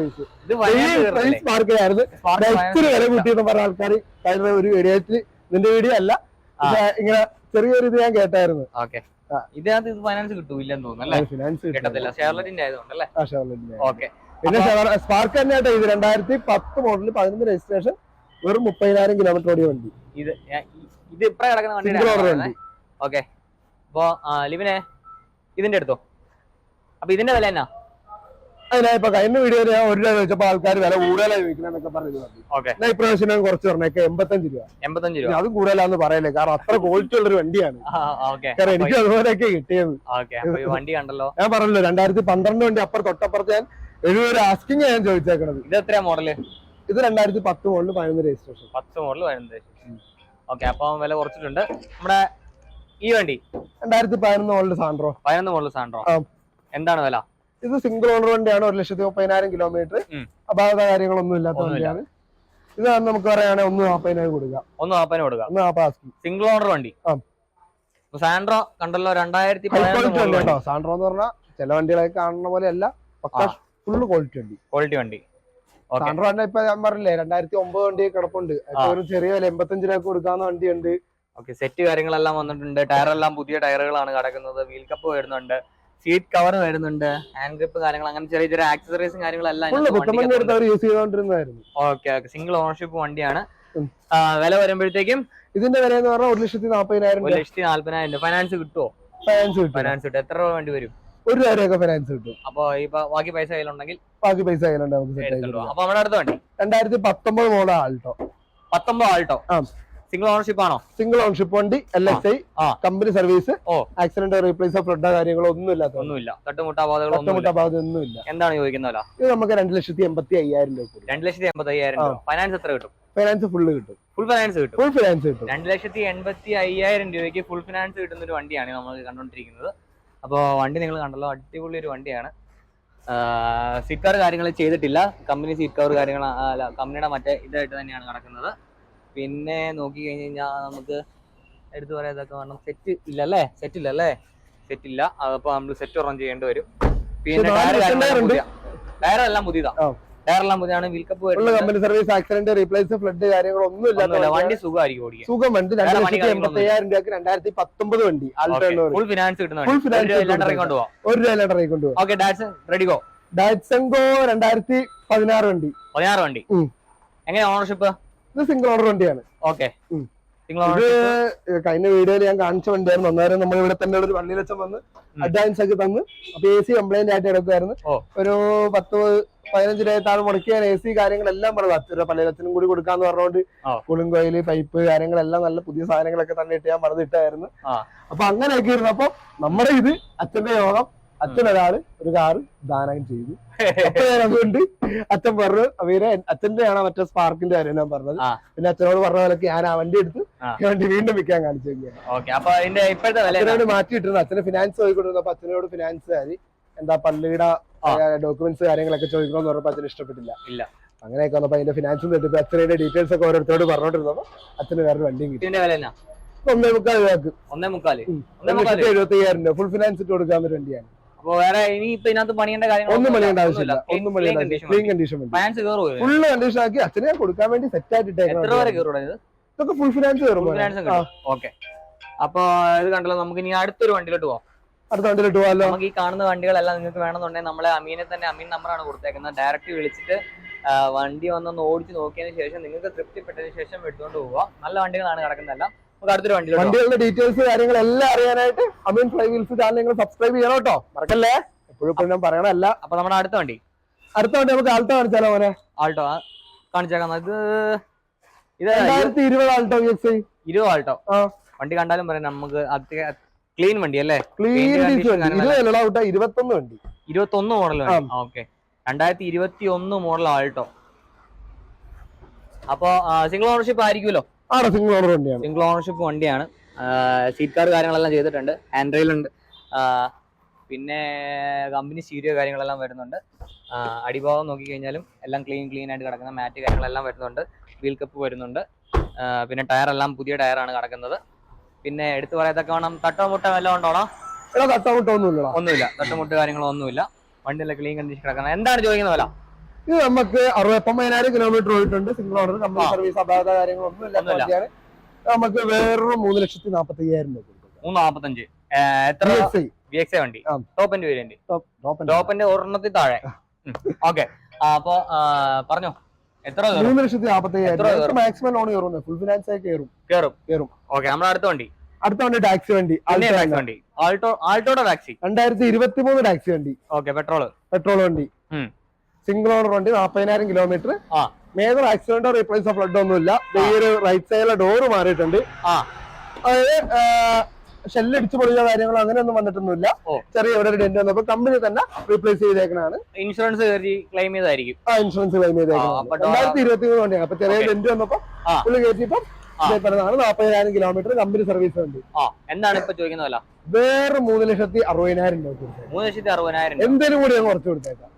പ്രൈസ് സ്പാർക്കിലായിരുന്നു Spark ഇച്ചിരി വില കൂട്ടിയെന്ന് പറഞ്ഞ ആൾക്കാർ കഴിഞ്ഞ ഒരു വീഡിയോത്തിൽ നിന്റെ വീഡിയോ അല്ല. ഇങ്ങനെ ചെറിയൊരു ഇത് ഞാൻ കേട്ടായിരുന്നു. ഓക്കെ. ഇതിനകത്ത് ഇത് ഫൈനാൻസ് കിട്ടൂല്ലെന്ന് തോന്നുന്നു കിട്ടത്തില്ല. ഷെയർലെറ്റിന്റെ ആയതുകൊണ്ടല്ലേ ഓക്കെ. പിന്നെ സ്പാർക്ക് തന്നെ കേട്ടോ ഇത്. രണ്ടായിരത്തി പത്ത് മോഡൽ പതിനൊന്ന് രജിസ്ട്രേഷൻ വെറും മുപ്പതിനായിരം കിലോമീറ്റർ ഓടിയ വണ്ടി. ഇത് ഇത് ഇപ്പഴ കിടക്കുന്ന വണ്ടി. വണ്ടി ഓക്കെ. അപ്പൊ ലിവിനെ ഇതിന്റെ എടുത്തോ? അപ്പൊ ഇതിന്റെ വില എന്നാ? അതിനാ ഇപ്പൊ കഴിഞ്ഞ വീഡിയോയിൽ ഞാൻ ഒരു രൂപ ചോദിച്ചപ്പോ ആൾക്കാർ വില കൂടുതലായി ചോദിക്കണമെന്നൊക്കെ പറഞ്ഞു ഓക്കെ. എന്നാ ഇപ്രാവശ്യം ഞാൻ കുറച്ച് പറഞ്ഞേക്കെ എൺപത്തഞ്ച് രൂപ. എൺപത്തഞ്ച് രൂപ. അതും കൂടുതലാന്ന് പറയല്ലേ കാരണം അത്ര ക്വാളിറ്റി ഉള്ള ഒരു വണ്ടിയാണ് കാരണം എനിക്ക് അതുപോലെയൊക്കെ കിട്ടിയത്. വണ്ടി കണ്ടല്ലോ. ഞാൻ പറഞ്ഞല്ലോ രണ്ടായിരത്തി പന്ത്രണ്ട് വണ്ടി അപ്പുറം തൊട്ടപ്പുറത്ത് ഞാൻ എഴുപത് ആസ്കിങ് ഞാൻ ചോദിച്ചേക്കണത്. ഇത് എത്രയാ മോഡൽ ഇത് രണ്ടായിരത്തി പത്ത് മോഡൽ പതിനൊന്ന് രജിസ്ട്രേഷൻ പത്ത് മോഡൽ പതിനൊന്ന് ഓക്കെ അപ്പൊ വില കുറച്ചിട്ടുണ്ട്. നമ്മുടെ ഈ വണ്ടി രണ്ടായിരത്തി പതിനൊന്ന് മോഡൽ സാൻഡ്രോ പതിനൊന്ന് മോഡൽ സാൻഡ്രോ. എന്താണ് വില? ഇത് സിംഗിൾ ഓണർ വണ്ടിയാണ് ഒരു ലക്ഷത്തി മുപ്പതിനായിരം കിലോമീറ്റർ. അപാകത കാര്യങ്ങളൊന്നും ഇല്ലാത്ത. വണ്ടിയാണ്. ഇത് നമുക്ക് പറയുകയാണെങ്കിൽ ഒന്ന് നാൽപ്പതിനായിരം കൊടുക്കാം. ഒന്ന് നാപ്പതിന് കൊടുക്കാം. ഒന്ന് നാൽപ്പത് ആസ്കി സിംഗിൾ ഓണർ വണ്ടി. സാൻഡ്രോ കണ്ടല്ലോ രണ്ടായിരത്തി സാൻഡ്രോ എന്ന് പറഞ്ഞാൽ ചില വണ്ടികളൊക്കെ കാണുന്ന പോലെ അല്ല. ഫുള്ള് ക്വാളിറ്റി വണ്ടി. ക്വാളിറ്റി വണ്ടി. സാൻഡ്രോ തന്നെ ഇപ്പൊ ഞാൻ പറഞ്ഞില്ലേ രണ്ടായിരത്തി ഒമ്പത് വണ്ടി കിടപ്പുണ്ട്. ഒരു ചെറിയ വില എൺപത്തഞ്ച് രൂപ കൊടുക്കാവുന്ന വണ്ടിയുണ്ട്. ഓക്കെ സെറ്റ് കാര്യങ്ങളെല്ലാം വന്നിട്ടുണ്ട്. ടയറെല്ലാം എല്ലാം പുതിയ ടയറുകളാണ് കിടക്കുന്നത്. വീൽ കപ്പ് വരുന്നുണ്ട്. സീറ്റ് കവർ വരുന്നുണ്ട് ഹാൻഡ് ഗ്രിപ്പ് കാര്യങ്ങൾ അങ്ങനെ ചെറിയ ചെറിയ ആക്സസറീസും കാര്യങ്ങളെല്ലാം ഓക്കെ ഓക്കെ സിംഗിൾ ഓണർഷിപ്പ് വണ്ടിയാണ്. വില വരുമ്പോഴത്തേക്കും ഇതിന്റെ വില എന്ന് പറഞ്ഞാൽ ഒരു ലക്ഷത്തി നാൽപ്പതിനായിരം ഒരു ലക്ഷത്തി നാല്പതിനായിരം ഫൈനാൻസ് കിട്ടുമോ ഫൈനാൻസ് കിട്ടും. ഫൈനാൻസ് കിട്ടും. എത്ര രൂപ വേണ്ടി വരും? ഒരു രൂപ ഫൈനാൻസ് കിട്ടും. അപ്പൊ ബാക്കി പൈസ കയ്യിലുണ്ടെങ്കിൽ ബാക്കി പൈസ കയ്യിലുണ്ടെങ്കിൽ നമുക്ക് സെറ്റ് ആയി എടുത്തുള്ളൂ അപ്പൊ നമ്മുടെ അടുത്ത വണ്ടി. രണ്ടായിരത്തി പത്തൊമ്പത് മോഡൽ ആൾട്ടോ. പത്തൊമ്പത് ആൾട്ടോ? ആ. സിംഗിൾ ഓണർഷിപ്പ് ആണോ? സിംഗിൾ ഓണർഷിപ്പ് വണ്ടി L S I company service oh. Accident replace flood കാര്യങ്ങളോ ഒന്നും ഇല്ലാത്ത ഒന്നുമില്ല ഒന്നുമില്ല എന്താണ് ചോദിക്കുന്നത് ഇത് നമുക്ക് രണ്ട് ലക്ഷത്തി എൺപത്തി അയ്യായിരം രൂപ. രണ്ട് ലക്ഷത്തി എൺപത്തി അയ്യായിരം രൂപ ഫൈനാൻസ് എത്ര കിട്ടും? ഫൈനാൻസ് ഫുള്ള് കിട്ടും. ഫുൾ ഫൈനാൻസ് കിട്ടും. ഫുൾ ഫൈനാൻസ് കിട്ടും. രണ്ട് ലക്ഷത്തി എൺപത്തി അയ്യായിരം രൂപയ്ക്ക് ഫുൾ ഫൈനാൻസ് കിട്ടുന്ന ഒരു വണ്ടിയാണ് നമ്മൾ കണ്ടുകൊണ്ടിരിക്കുന്നത് അപ്പോൾ വണ്ടി നിങ്ങൾ കണ്ടല്ലോ അടിപൊളി ഒരു വണ്ടിയാണ് സീറ്റ് കവർ കാര്യങ്ങൾ ചെയ്തിട്ടില്ല. കമ്പനി സീറ്റ് കവർ കാര്യങ്ങൾ കമ്പനിയുടെ മറ്റേ ഇതായിട്ട് തന്നെയാണ് നടക്കുന്നത്. പിന്നെ നോക്കി കഴിഞ്ഞ് കഴിഞ്ഞാൽ നമുക്ക് എടുത്തു പറയാതൊക്കെ വേണം സെറ്റ് ഇല്ല അല്ലേ സെറ്റ് ഇല്ല അല്ലേ സെറ്റ് ഇല്ല. അതപ്പോ നമ്മൾ സെറ്റ് ഒരെണ്ണം ചെയ്യേണ്ടി വരും. പിന്നെ. ടയറെല്ലാം പുതിയതാ. ടയറെല്ലാം പുതിയതാണ്. Wheel cup company service accident replace flood കാര്യങ്ങളൊന്നും ഇല്ല വണ്ടി സുഖമായിരിക്കും ഓടിക്കും സുഖം വണ്ടി രൂപക്ക് രണ്ടായിരത്തി പത്തൊമ്പത് വണ്ടി. ഫുൾ ഫിനാൻസ് കിട്ടുന്ന ഒരു രൂപ കൊണ്ടുപോകും ഓക്കെ ഡാറ്റ്സൺ റെഡി ഗോ രണ്ടായിരത്തി പതിനാറ് വണ്ടി. പതിനാറ് വണ്ടി. എങ്ങനെ ഓണർഷിപ്പ് ഇത് സിംഗിൾ ഓർഡർ വണ്ടിയാണ്. ഓക്കെ ഇത് കഴിഞ്ഞ വീഡിയോയിൽ ഞാൻ കാണിച്ച വണ്ടിയായിരുന്നു. അന്നേരം നമ്മൾ ഇവിടെ തന്നെ ഒരു വണ്ടി വെച്ചാൽ വന്ന് അഡ്വാൻസ് ഒക്കെ തന്ന് അപ്പൊ എ സി കംപ്ലൈന്റ് ആയിട്ട് എടുക്കുമായിരുന്നു ഒരു പത്ത് പതിനഞ്ച് രൂപ താഴെ മുടക്കിയാൽ എ സി കാര്യങ്ങളെല്ലാം പറഞ്ഞു. പത്ത് രൂപ പള്ളിയിലച്ഛനും കൂടി കൊടുക്കാന്ന് പറഞ്ഞുകൊണ്ട് ഓ. കുളുങ്കോയിൽ പൈപ്പ് കാര്യങ്ങളെല്ലാം നല്ല പുതിയ സാധനങ്ങളൊക്കെ തന്നെ ഇട്ട് ഞാൻ പറഞ്ഞിട്ടായിരുന്നു. അപ്പൊ അങ്ങനെയൊക്കെ ഇരുന്നപ്പോ നമ്മുടെ ഇത് അച്ഛന്റെ യോഗം അച്ഛൻ ഒരാൾ ഒരു കാറ് ദാനം ചെയ്തു. അപ്പൊ ഞാൻ അതുകൊണ്ട് അച്ഛൻ പറഞ്ഞു അവരെ അച്ഛന്റെ ആണ് മറ്റേ സ്പാർക്കിന്റെ കാര്യം ഞാൻ പറഞ്ഞത്? പിന്നെ അച്ഛനോട് പറഞ്ഞ പോലെ ഞാൻ ആ വണ്ടി എടുത്ത് വണ്ടി വീണ്ടും വിൽക്കാൻ കാണിച്ചു അച്ഛനോട് മാറ്റിയിട്ടിരുന്നു അച്ഛന് ഫിനാൻസ് പോയിക്കൊണ്ടിരുന്നു അപ്പൊ അച്ഛനോട് ഫിനാൻസ് കാര്യം എന്താ പള്ളിയുടെ ഡോക്യുമെന്റ്സ് കാര്യങ്ങളൊക്കെ ചോദിക്കണമെന്ന് പറഞ്ഞപ്പോ അച്ഛന് ഇഷ്ടപ്പെട്ടില്ല. ഇല്ല. അങ്ങനെയൊക്കെ വന്നപ്പോ അതിന്റെ ഫിനാൻസും തെറ്റിപ്പോ അച്ഛനെ ഡീറ്റെയിൽസ് ഒക്കെ ഓരോരുത്തരോട് പറഞ്ഞോണ്ടിരുന്നപ്പോ അച്ഛന് വേറെ വണ്ടി കിട്ടി. ഒന്നേ മുക്കാൽ ഒന്നേ മുക്കാൽ എഴുപത്തി അയ്യായിരം രൂപ. ഫുൾ ഫിനാൻസ് ഇട്ട് കൊടുക്കാൻ ഒരു വണ്ടിയാണ്. അപ്പൊ വേറെ ഇനി ഇപ്പൊ ഇതിനകത്ത് പണിയേണ്ട ഒന്നും പണിയേണ്ട ആവശ്യമില്ല ഒന്നും പണിയേണ്ട ആവശ്യമില്ല ക്ലീൻ കണ്ടീഷൻ ഫൈനാൻസ് കയറുമോ ഫുള്ള് കണ്ടീഷൻ ആക്കി അച്ഛനെ കൊടുക്കാൻ വേണ്ടി സെറ്റ് എത്ര വരെ കയറും ഇത്? ഇതൊക്കെ ഫുൾ ഫിനാൻസ് കയറും മോനെ. ഫിനാൻസും ആ, ഓക്കെ അപ്പൊ ഇത് കണ്ടല്ലോ നമുക്ക് ഇനി അടുത്തൊരു വണ്ടിയിലോട്ട് പോവാം. അടുത്ത വണ്ടിയിലിട്ട് പോകാമല്ലോ നമുക്ക് ഈ കാണുന്ന വണ്ടികളെല്ലാം നിങ്ങൾക്ക് വേണമെന്നുണ്ടെങ്കിൽ നമ്മളെ അമീനെ തന്നെ അമീൻ നമ്പറാണ് കൊടുത്തേക്കുന്നത്. ഡയറക്റ്റ് വിളിച്ചിട്ട് ആ, വണ്ടി വന്നൊന്ന് ഓടിച്ച് നോക്കിയതിന് ശേഷം നിങ്ങൾക്ക് തൃപ്തിപ്പെട്ടതിന് ശേഷം എടുത്തുകൊണ്ട് പോവുക നല്ല വണ്ടികളാണ് കിടക്കുന്നതെല്ലാം. നമുക്ക് അടുത്തൊരു വണ്ടി. വണ്ടികളുടെ ഡീറ്റെയിൽസ് കാര്യങ്ങളെല്ലാം അറിയാനായിട്ട് അമീൻ ഫ്ലൈ വീൽസ് ചാനൽ നിങ്ങൾ സബ്സ്ക്രൈബ് ചെയ്യണം കേട്ടോ. മറക്കല്ലേ? എപ്പോഴും ഞാൻ പറയണല്ല അപ്പൊ നമ്മുടെ അടുത്ത വണ്ടി. അടുത്ത വണ്ടി നമുക്ക് ആൾട്ടോ കാണിച്ചാലോ മോനെ? ആൾട്ടോ കാണിച്ചേക്കാം. ഇത് ഇത് രണ്ടായിരത്തി ഇരുപത് ആൾട്ടോ എക്സ് ഇരുപത് ആൾട്ടോ വണ്ടി കണ്ടാലും പറയാം നമുക്ക് ക്ലീൻ വണ്ടി അല്ലേ? ക്ലീൻ ഇരുപത്തി ഒന്ന് വണ്ടി ഇത് ഒന്ന് ഔട്ടാ ഇരുപത്തൊന്ന് വണ്ടി. ഇരുപത്തൊന്ന് മോഡൽ ഓക്കെ രണ്ടായിരത്തി ഇരുപത്തി ഒന്ന് മോഡൽ ആൾട്ടോ അപ്പോ സിംഗിൾ ഓണർഷിപ്പ് ആയിരിക്കുമല്ലോ? ആടെ സിംഗിൾ ഓണർ വണ്ടിയാണ്. സിംഗിൾ ഓണർഷിപ്പ് വണ്ടിയാണ്. സീറ്റ് കാർ കാര്യങ്ങളെല്ലാം ചെയ്തിട്ടുണ്ട്. ഹാൻഡ് ഉണ്ട്. പിന്നെ കമ്പനി സ്റ്റീരിയോ കാര്യങ്ങളെല്ലാം വരുന്നുണ്ട്. അടിഭാഗം നോക്കിക്കഴിഞ്ഞാലും എല്ലാം ക്ലീൻ ക്ലീൻ ആയിട്ട് കിടക്കുന്ന മാറ്റ് കാര്യങ്ങളെല്ലാം വരുന്നുണ്ട്. വീൽ കപ്പ് വരുന്നുണ്ട്. പിന്നെ ടയർ എല്ലാം പുതിയ ടയറാണ് കിടക്കുന്നത്. പിന്നെ എടുത്തു പറയത്തക്ക വേണം തട്ടോ മുട്ടോ വല്ലതും ഉണ്ടോണോ തട്ടോ മുട്ടോ ഒന്നുമില്ല. തട്ടുമുട്ട് കാര്യങ്ങളോ ഒന്നുമില്ല വണ്ടിയെല്ലാം ക്ലീൻ കണ്ടീഷൻ കിടക്കുന്നത് എന്താണ് ചോദിക്കുന്നത് വില? ഇത് നമുക്ക് അറുപത്തൊമ്പതിനായിരം കിലോമീറ്റർ പോയിട്ടുണ്ട് സിംഗിൾ ഓർഡർ കമ്പനി. സർവീസ് അപാകത കാര്യങ്ങളൊന്നും ഇല്ലാത്ത നമുക്ക് വേറൊരു മൂന്ന് ലക്ഷത്തി നാപ്പത്തി അയ്യായിരം രൂപ മൂന്ന് നാപ്പത്തഞ്ച് എത്ര? വണ്ടി. Top end variant top end ഒരെണ്ണത്തിൽ താഴെ. ഓക്കെ. അപ്പൊ പറഞ്ഞോ. എത്ര മൂന്ന് ലക്ഷത്തി നാപ്പത്തി അയ്യായിരം? മാക്സിമം ലോൺ കയറുന്നത് ഫുൾ ഫിനാൻസ് ആയി കയറും. കയറും. കയറും. ഓക്കെ നമ്മുടെ അടുത്ത വണ്ടി. അടുത്ത വണ്ടി ടാക്സി വണ്ടി. വണ്ടി. ആൾട്ടോ ആൾട്ടോടെ ടാക്സി. രണ്ടായിരത്തി ഇരുപത്തി മൂന്ന് ടാക്സി വണ്ടി. Okay petrol. പെട്രോൾ വണ്ടി. സിംഗിൾ ഓണർ വണ്ടി നാപ്പതിനായിരം കിലോമീറ്റർ. മേജർ ആക്സിഡന്റോ റീപ്ലേസോ ഫ്ലഡ് ഒന്നുമില്ല. ഈ ഒരു റൈറ്റ് സൈഡിലെ ഡോറ് മാറിയിട്ടുണ്ട്. അതായത് ഷെല്ലടിച്ച് പൊളിയ കാര്യങ്ങളോ അങ്ങനെയൊന്നും വന്നിട്ടൊന്നുമില്ല. ചെറിയ ഇവിടെ ഒരു ഡെന്റ് വന്നപ്പോ കമ്പനി തന്നെ റീപ്ലേസ് ചെയ്തേക്കണാണ്. ഇൻഷുറൻസ് ക്ലെയിം ചെയ്തായിരിക്കും. ആ ഇൻഷുറൻസ് ക്ലെയിം ചെയ്തേക്കണം രണ്ടായിരത്തി ഇരുപത്തി മൂന്ന് വണ്ടിയാണ്. അപ്പൊ ചെറിയ. ഡെന്റ് വന്നപ്പോ. പുള്ളി കയറ്റിയപ്പോ ആ. പറഞ്ഞതാണ് നാപ്പതിനായിരം കിലോമീറ്റർ കമ്പനി സർവീസ് ഉണ്ട് എന്താണ് ഇപ്പൊ ചോദിക്കുന്നത് വേറെ മൂന്ന് ലക്ഷത്തി അറുപതിനായിരം രൂപ മൂന്ന് ലക്ഷത്തി അറുപതിനായിരം എന്തേലും കൂടി ഞാൻ കുറച്ച് കൊടുത്തേക്കാം.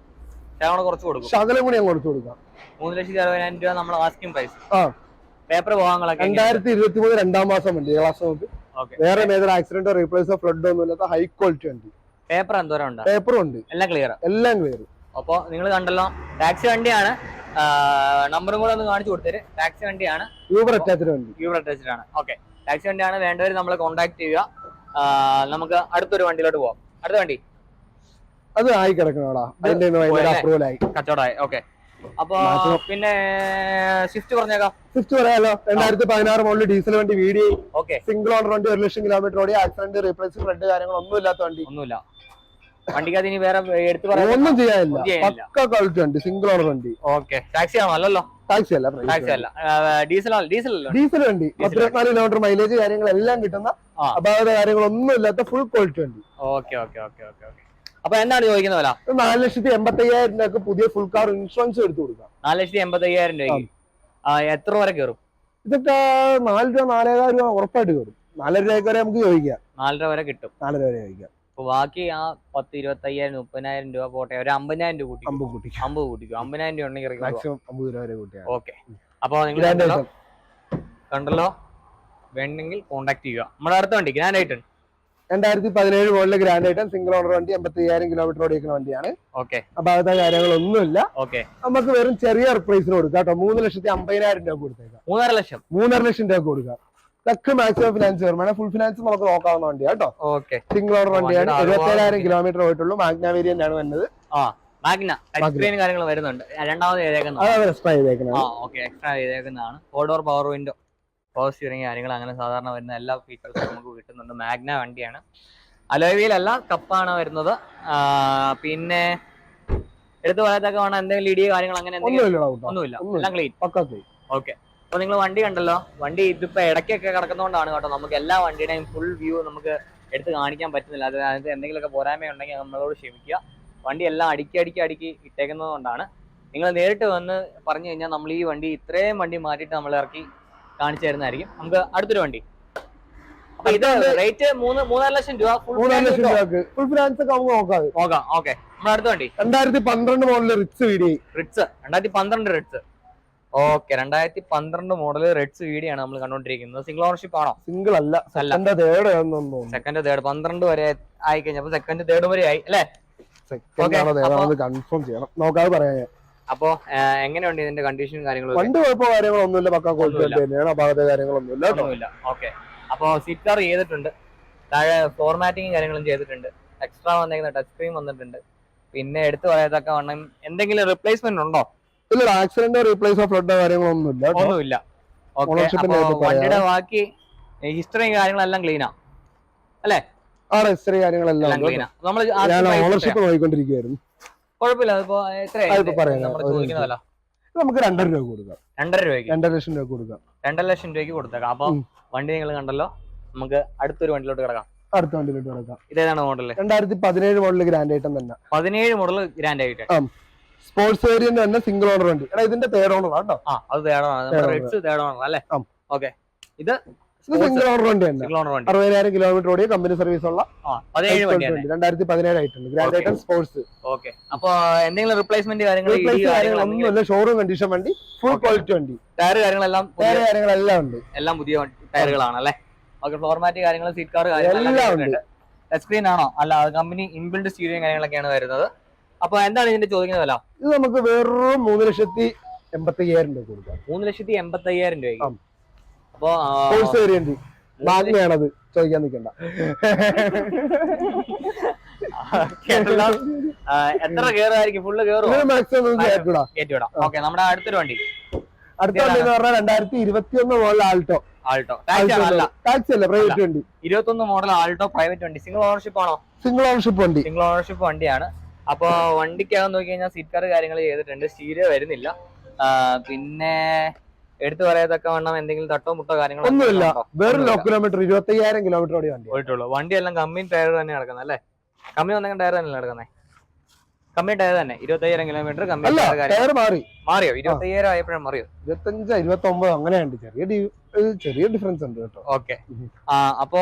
ശതമാനം കുറച്ച് കൊടുക്കും. ശകലം കൂടി അങ്ങ് കുറച്ച് കൊടുക്കാം. മൂന്ന് ലക്ഷത്തി അറുപതിനായിരം രൂപ നമ്മൾ ആസ്കിംഗ് പ്രൈസ് ആ. പേപ്പർ പോകാങ്ങളൊക്കെ രണ്ടായിരത്തി ഇരുപത്തി മൂന്ന് രണ്ടാം മാസം വണ്ടി ക്ലാസ് നമുക്ക്. വേറെ മേജർ ആക്സിഡന്റോ റീപ്ലേസോ ഫ്ലഡോ ഒന്നും ഇല്ലാത്ത ഹൈ ക്വാളിറ്റി വണ്ടി. പേപ്പർ എന്തോരം ഉണ്ട്? പേപ്പറും ഉണ്ട്. എല്ലാം ക്ലിയർ എല്ലാം ക്ലിയർ അപ്പൊ നിങ്ങൾ കണ്ടല്ലോ ടാക്സി വണ്ടിയാണ്. നമ്പറും കൂടെ ഒന്ന് കാണിച്ചു കൊടുത്തരും. ടാക്സി വണ്ടിയാണ്. യൂബർ അറ്റാച്ച്ഡ് വണ്ടി. യൂബർ അറ്റാച്ച്ഡ് ആണ്. ഓക്കെ ടാക്സി വണ്ടിയാണ്. വേണ്ടവർ നമ്മളെ കോൺടാക്ട് ചെയ്യുക. നമുക്ക് അടുത്തൊരു വണ്ടിയിലോട്ട് പോവാം. അടുത്ത വണ്ടി. അത് ആയി കിടക്കണോടാ. അതിന്റെ? അപ്രൂവൽ ആയി. കച്ചവടമായി. ഓക്കെ. അപ്പൊ പിന്നെ സ്വിഫ്റ്റ് പറഞ്ഞേക്കാം. സ്വിഫ്റ്റ് പറയാലോ? രണ്ടായിരത്തി പതിനാറ് മോഡൽ ഡീസൽ വണ്ടി വീടി. ഓക്കെ. സിംഗിൾ ഓണർ വണ്ടി ഒരു ലക്ഷം കിലോമീറ്റർ ഓടി. ആക്സിഡന്റ് റീപ്ലേസ് ഫ്ലഡ് കാര്യങ്ങളൊന്നും ഇല്ലാത്ത വണ്ടി. ഒന്നുമില്ല. വണ്ടിക്കകത്ത് ഇനി വേറെ എടുത്തു പറയാം ഒന്നും ചെയ്യാനില്ല. ഒന്നും. പക്ക ക്വാളിറ്റി വണ്ടി സിംഗിൾ ഓണർ വണ്ടി. ഓക്കെ. ടാക്സി ആണോ? അല്ലല്ലോ. ടാക്സി അല്ല ടാക്സി അല്ല. ഡീസൽ ഡീസൽ ഡീസൽ വണ്ടി. പത്തിരുപത്തിനാല് കിലോമീറ്റർ മൈലേജ് കാര്യങ്ങളെല്ലാം കിട്ടുന്ന. അപാകത കാര്യങ്ങളൊന്നും ഇല്ലാത്ത ഫുൾ ക്വാളിറ്റി വണ്ടി. Okay okay okay okay okay. അപ്പൊ എന്താണ് ചോദിക്കുന്ന വില? ഇത് നാല് ലക്ഷത്തി എൺപത്തി അയ്യായിരം രൂപ പുതിയ ഫുൾ കാർ ഇൻഷുറൻസ് എടുത്തു കൊടുക്കാം. നാല് ലക്ഷത്തി എൺപത്തി അയ്യായിരം രൂപയ്ക്ക് എത്ര വരെ കയറും ഇതൊക്കെ നാല് രൂപ നാലേകായിരം രൂപ ഉറപ്പായിട്ട് കയറും നാലര രൂപ വരെ നമുക്ക് ചോദിക്കാം. നാലര വരെ കിട്ടും. നാലര വരെ ചോദിക്കാം. അപ്പൊ ബാക്കി ആ പത്ത് ഇരുപത്തി അയ്യായിരം മുപ്പതിനായിരം രൂപ പോട്ടെ. ഒരു അമ്പതിനായിരം രൂപ കൂട്ടി. അമ്പത് കൂട്ടി. അമ്പത് കൂട്ടിക്കും അമ്പതിനായിരം രൂപ ഉണ്ടെങ്കിൽ മാക്സിമം അമ്പത് രൂപ വരെ കൂട്ടിയാണ് ഓക്കെ. അപ്പൊ നിങ്ങൾ കണ്ടല്ലോ? വേണമെങ്കിൽ കോണ്ടാക്ട് ചെയ്യുക. നമ്മുടെ അടുത്ത വണ്ടി ഗ്രാൻഡ് ഐറ്റൺ രണ്ടായിരത്തി പതിനേഴ് model grand i ten single owner വണ്ടി എൺപത്തി അയ്യായിരം കിലോമീറ്റർ ഓടിക്കുന്ന വണ്ടിയാണ് ഓക്കെ അപാകത കാര്യങ്ങളൊന്നുമില്ല. ഓക്കെ നമുക്ക് വെറും ചെറിയ പ്രൈസിന് കൊടുക്കാം കേട്ടോ. മൂന്ന് ലക്ഷത്തി അമ്പതിനായിരം രൂപ കൊടുത്തേക്കാം. മൂന്നര ലക്ഷം. മൂന്നര ലക്ഷം രൂപ കൊടുക്കുക ഇതൊക്കെ മാക്സിമം ഫിനാൻസ് വരുമ്പോൾ ഫുൾ ഫിനാൻസ് നമുക്ക് നോക്കാവുന്ന വണ്ടിയാണ് കേട്ടോ. ഓക്കെ സിംഗിൾ ഓണർ വണ്ടിയാണ്. എഴുപത്തേഴായിരം കിലോമീറ്റർ പോയിട്ടുള്ളൂ മാഗ്ന വേരിയന്റ് ആണ് വരുന്നത്. മാഗ്ന കാര്യങ്ങൾ വരുന്നുണ്ട്. രണ്ടാമത് ചെയ്തേക്കുന്നത് extra ചെയ്തേക്കുന്നതാണ്. Four door power window steering കാര്യങ്ങൾ അങ്ങനെ സാധാരണ വരുന്ന എല്ലാ ഫീച്ചേഴ്സും നമുക്ക് കിട്ടുന്നുണ്ട്. മാഗ്ന വണ്ടിയാണ്. അലോവിയിലല്ല കപ്പാണ് വരുന്നത്. പിന്നെ എടുത്തു പറയത്തൊക്കെ വേണം എന്തെങ്കിലും ഇടിയോ കാര്യങ്ങൾ അങ്ങനെ എന്തെങ്കിലും ഒന്നുമില്ല. എല്ലാം ക്ലീൻ ഓക്കെ അപ്പൊ നിങ്ങൾ വണ്ടി കണ്ടല്ലോ? വണ്ടി ഇതിപ്പോ ഇടയ്ക്കൊക്കെ കിടക്കുന്നതുകൊണ്ടാണ് കേട്ടോ. നമുക്ക് എല്ലാ വണ്ടിയുടെയും ഫുൾ വ്യൂ നമുക്ക് എടുത്ത് കാണിക്കാൻ പറ്റുന്നില്ല. അത് അതിനകത്ത് എന്തെങ്കിലുമൊക്കെ പോരായ്മ ഉണ്ടെങ്കിൽ നമ്മളോട് ക്ഷമിക്കുക. വണ്ടി എല്ലാം അടുക്കി അടുക്കി അടുക്കി ഇട്ടേക്കുന്നതുകൊണ്ടാണ്. നിങ്ങൾ നേരിട്ട് വന്ന് പറഞ്ഞു കഴിഞ്ഞാൽ നമ്മൾ ഈ വണ്ടി ഇത്രയും വണ്ടി മാറ്റിയിട്ട് നമ്മൾ ഇറക്കി കാണിച്ചു തരുന്നതായിരിക്കും. നമുക്ക് അടുത്തൊരു വണ്ടി. അപ്പൊ ഇത് റേറ്റ് മൂന്ന് മൂന്നര ലക്ഷം രൂപ ഫുൾ ലക്ഷം ഫുൾ ഫിനാൻസ് ഒക്കെ നമുക്ക് നോക്കാം നോക്കാം. ഓക്കെ നമ്മുടെ അടുത്ത വണ്ടി. രണ്ടായിരത്തി പന്ത്രണ്ട് മോഡൽ റിറ്റ്സ് വീഡിയോ റിറ്റ്സ് രണ്ടായിരത്തി പന്ത്രണ്ട് റിറ്റ്സ് ഓക്കെ രണ്ടായിരത്തി പന്ത്രണ്ട് മോഡൽ റെഡ്സ് വീഡിയാണ് നമ്മൾ കണ്ടോണ്ടിരിക്കുന്നത് സിംഗിൾ ഓണർഷിപ്പ് ആണോ? സിംഗിൾ അല്ല. സെക്കൻഡ് തേർഡ് സെക്കൻഡ് തേർഡ് പന്ത്രണ്ട് വരെ ആയി കഴിഞ്ഞപ്പോ സെക്കൻഡ് തേർഡ് വരെ ആയി. അല്ലേ? കൺഫേം ചെയ്യണം. നോക്കാതെ പറയാം. അപ്പോ എങ്ങനെയുണ്ട് ഇതിന്റെ കണ്ടീഷനും കാര്യങ്ങളും വണ്ടി കുഴപ്പമോ കാര്യങ്ങളൊന്നുമില്ല പക്ക ക്വാളിറ്റി. തന്നെയാണ് അപാകത കാര്യങ്ങളൊന്നുമില്ല ഒന്നുമില്ല. ഓക്കെ. അപ്പോ സീറ്റ് കവർ ചെയ്തിട്ടുണ്ട്. താഴെ ഫോർമാറ്റിംഗ് കാര്യങ്ങളും ചെയ്തിട്ടുണ്ട്. എക്സ്ട്രാ വന്നേക്കുന്ന ടച്ച് സ്ക്രീൻ വന്നിട്ടുണ്ട്. പിന്നെ എടുത്തു പറയത്തക്ക വണ്ണം എന്തെങ്കിലും റിപ്ലേസ്മെന്റ് ഉണ്ടോ? ഇല്ല ആക്സിഡന്റോ റീപ്ലേസോ ഫ്ലഡോ കാര്യങ്ങളൊന്നുമില്ല ഒന്നുമില്ല. വണ്ടിയുടെ ബാക്കി ഹിസ്റ്ററിയും കാര്യങ്ങളെല്ലാം ക്ലീനാ അല്ലേ? ആണ് ഹിസ്റ്ററി കാര്യങ്ങളെല്ലാം നമ്മൾ ഓണർഷിപ്പ് നോക്കിക്കൊണ്ടിരിക്കുകയായിരുന്നു കുഴപ്പമില്ല. അതിപ്പോ അതിപ്പോ പറയാം. നമ്മൾ ചോദിക്കുന്നതല്ല. നമുക്ക് രണ്ടര രൂപ കൊടുക്കാം. രണ്ടര രൂപയ്ക്ക്? രണ്ടര ലക്ഷം രൂപ കൊടുക്കാം. രണ്ടര ലക്ഷം രൂപയ്ക്ക് കൊടുത്തേക്കാം. അപ്പൊ വണ്ടി നിങ്ങൾ കണ്ടല്ലോ. നമുക്ക് അടുത്തൊരു വണ്ടിയിലോട്ട് കിടക്കാം. അടുത്ത വണ്ടിയിലോട്ട് കിടക്കാം. ഇതേതാണ് മോഡൽ രണ്ടായിരത്തി പതിനേഴ് മോഡൽ ഗ്രാൻഡ് ഐറ്റം തന്നെ. പതിനേഴ് model grand i ten sports variant തന്നെ സിംഗിൾ ഓണർ വണ്ടി. എടാ ഇതിന്റെ തേർഡ് ഓണർ കേട്ടോ. ആ അത് തേർഡ് നമ്മുടെ റെഡ്സ് റെഡ്സ് ഓണർ അല്ലേ. ഓക്കെ ഇത് സിംഗിൾ ഓണർ വണ്ടി തന്നെ. സിംഗിൾ അറുപതിനായിരം കിലോമീറ്റർ ഓടിയ കമ്പനി സർവീസ് ഉള്ള വണ്ടിയാണ്. രണ്ടായിരത്തി പതിനേഴ് ആയിട്ടുണ്ട്. ഗ്രാൻഡ്. ഐറ്റം സ്പോർട്സ് അപ്പൊ എന്തെങ്കിലും റിപ്ലേസ്മെന്റ് കാര്യങ്ങൾ ഷോറൂം കണ്ടീഷൻ വണ്ടി. ഫുൾ ക്വാളിറ്റി വണ്ടി. ടയർ കാര്യങ്ങളെല്ലാം ടയർ കാര്യങ്ങളെല്ലാം ഉണ്ട്. എല്ലാം പുതിയ ടയറുകളാണല്ലേ ടയറുകളാണ് അല്ലേ? ഓക്കെ ഫ്ലോർ കാര്യങ്ങൾ സീറ്റ് കവർ എല്ലാം ഉണ്ട്. ടച്ച് സ്ക്രീൻ ആണോ? അല്ല കമ്പനി ഇൻബിൽഡ് സ്റ്റീരിയോ കാര്യങ്ങളൊക്കെയാണ് വരുന്നത്. അപ്പൊ എന്താണ് ഇതിന്റെ ചോദിക്കുന്ന വില? ഇത് നമുക്ക് വെറും മൂന്ന് ലക്ഷത്തി എൺപത്തി അയ്യായിരം രൂപ കൊടുക്കാം. മൂന്ന് ലക്ഷത്തി എൺപത്തി അയ്യായിരം രൂപയ്ക്ക് സ്പോർട്സ് വേരിയന്റ് മാഗ്നയാണത് ചോദിക്കാൻ നിൽക്കണ്ട. എത്ര കേറായിരിക്കും? ഫുള്ള് കേറും മാക്സിമം കയറ്റിവിടാം ഓക്കെ നമ്മുടെ അടുത്തൊരു വണ്ടി. അടുത്ത വണ്ടി എന്ന് പറഞ്ഞാൽ രണ്ടായിരത്തി ഇരുപത്തി ഒന്ന് മോഡൽ ആൾട്ടോ. ആൾട്ടോ. ടാക്സി അല്ല. പ്രൈവറ്റ് വണ്ടി. ഇരുപത്തൊന്ന് മോഡൽ ആൾട്ടോ പ്രൈവറ്റ് വണ്ടി. സിംഗിൾ ഓണർഷിപ്പ് ആണോ? സിംഗിൾ ഓണർഷിപ്പ് വണ്ടി. സിംഗിൾ ഓണർഷിപ്പ് വണ്ടിയാണ്. അപ്പൊ വണ്ടിക്കകം നോക്കി കഴിഞ്ഞാൽ സീറ്റ് കാർ കാര്യങ്ങൾ ചെയ്തിട്ടുണ്ട്. സ്റ്റീരിയോ വരുന്നില്ല. പിന്നെ എടുത്തു പറയത്തക്ക വണ്ണം എന്തെങ്കിലും തട്ടോ മുട്ടോ കാര്യങ്ങളോ ഒന്നുമില്ല? വെറും ലോ. കിലോമീറ്റർ ഇരുപത്തി അയ്യായിരം കിലോമീറ്റർ ഓടിയ വണ്ടി. പോയിട്ടുള്ളൂ. വണ്ടി എല്ലാം കമ്പനി ടയർ തന്നെ നടക്കുന്നത് അല്ലേ? കമ്പനി വന്നെങ്കിൽ ടയർ തന്നെ നടക്കുന്നത് കമ്പനി ടയർ തന്നെ. ഇരുപത്തയ്യായിരം കിലോമീറ്റർ കമ്പനി ടയർ മാറി. മാറിയോ? ഇരുപത്തയ്യായിരം ആയപ്പോഴും മാറിയോ ഇരുപത്തഞ്ച് ഇരുപത്തി ഒമ്പത് അങ്ങനെയുണ്ട്. ചെറിയ ചെറിയ ഡിഫറൻസ് ഉണ്ട് കേട്ടോ. ഓക്കെ. ആ അപ്പോ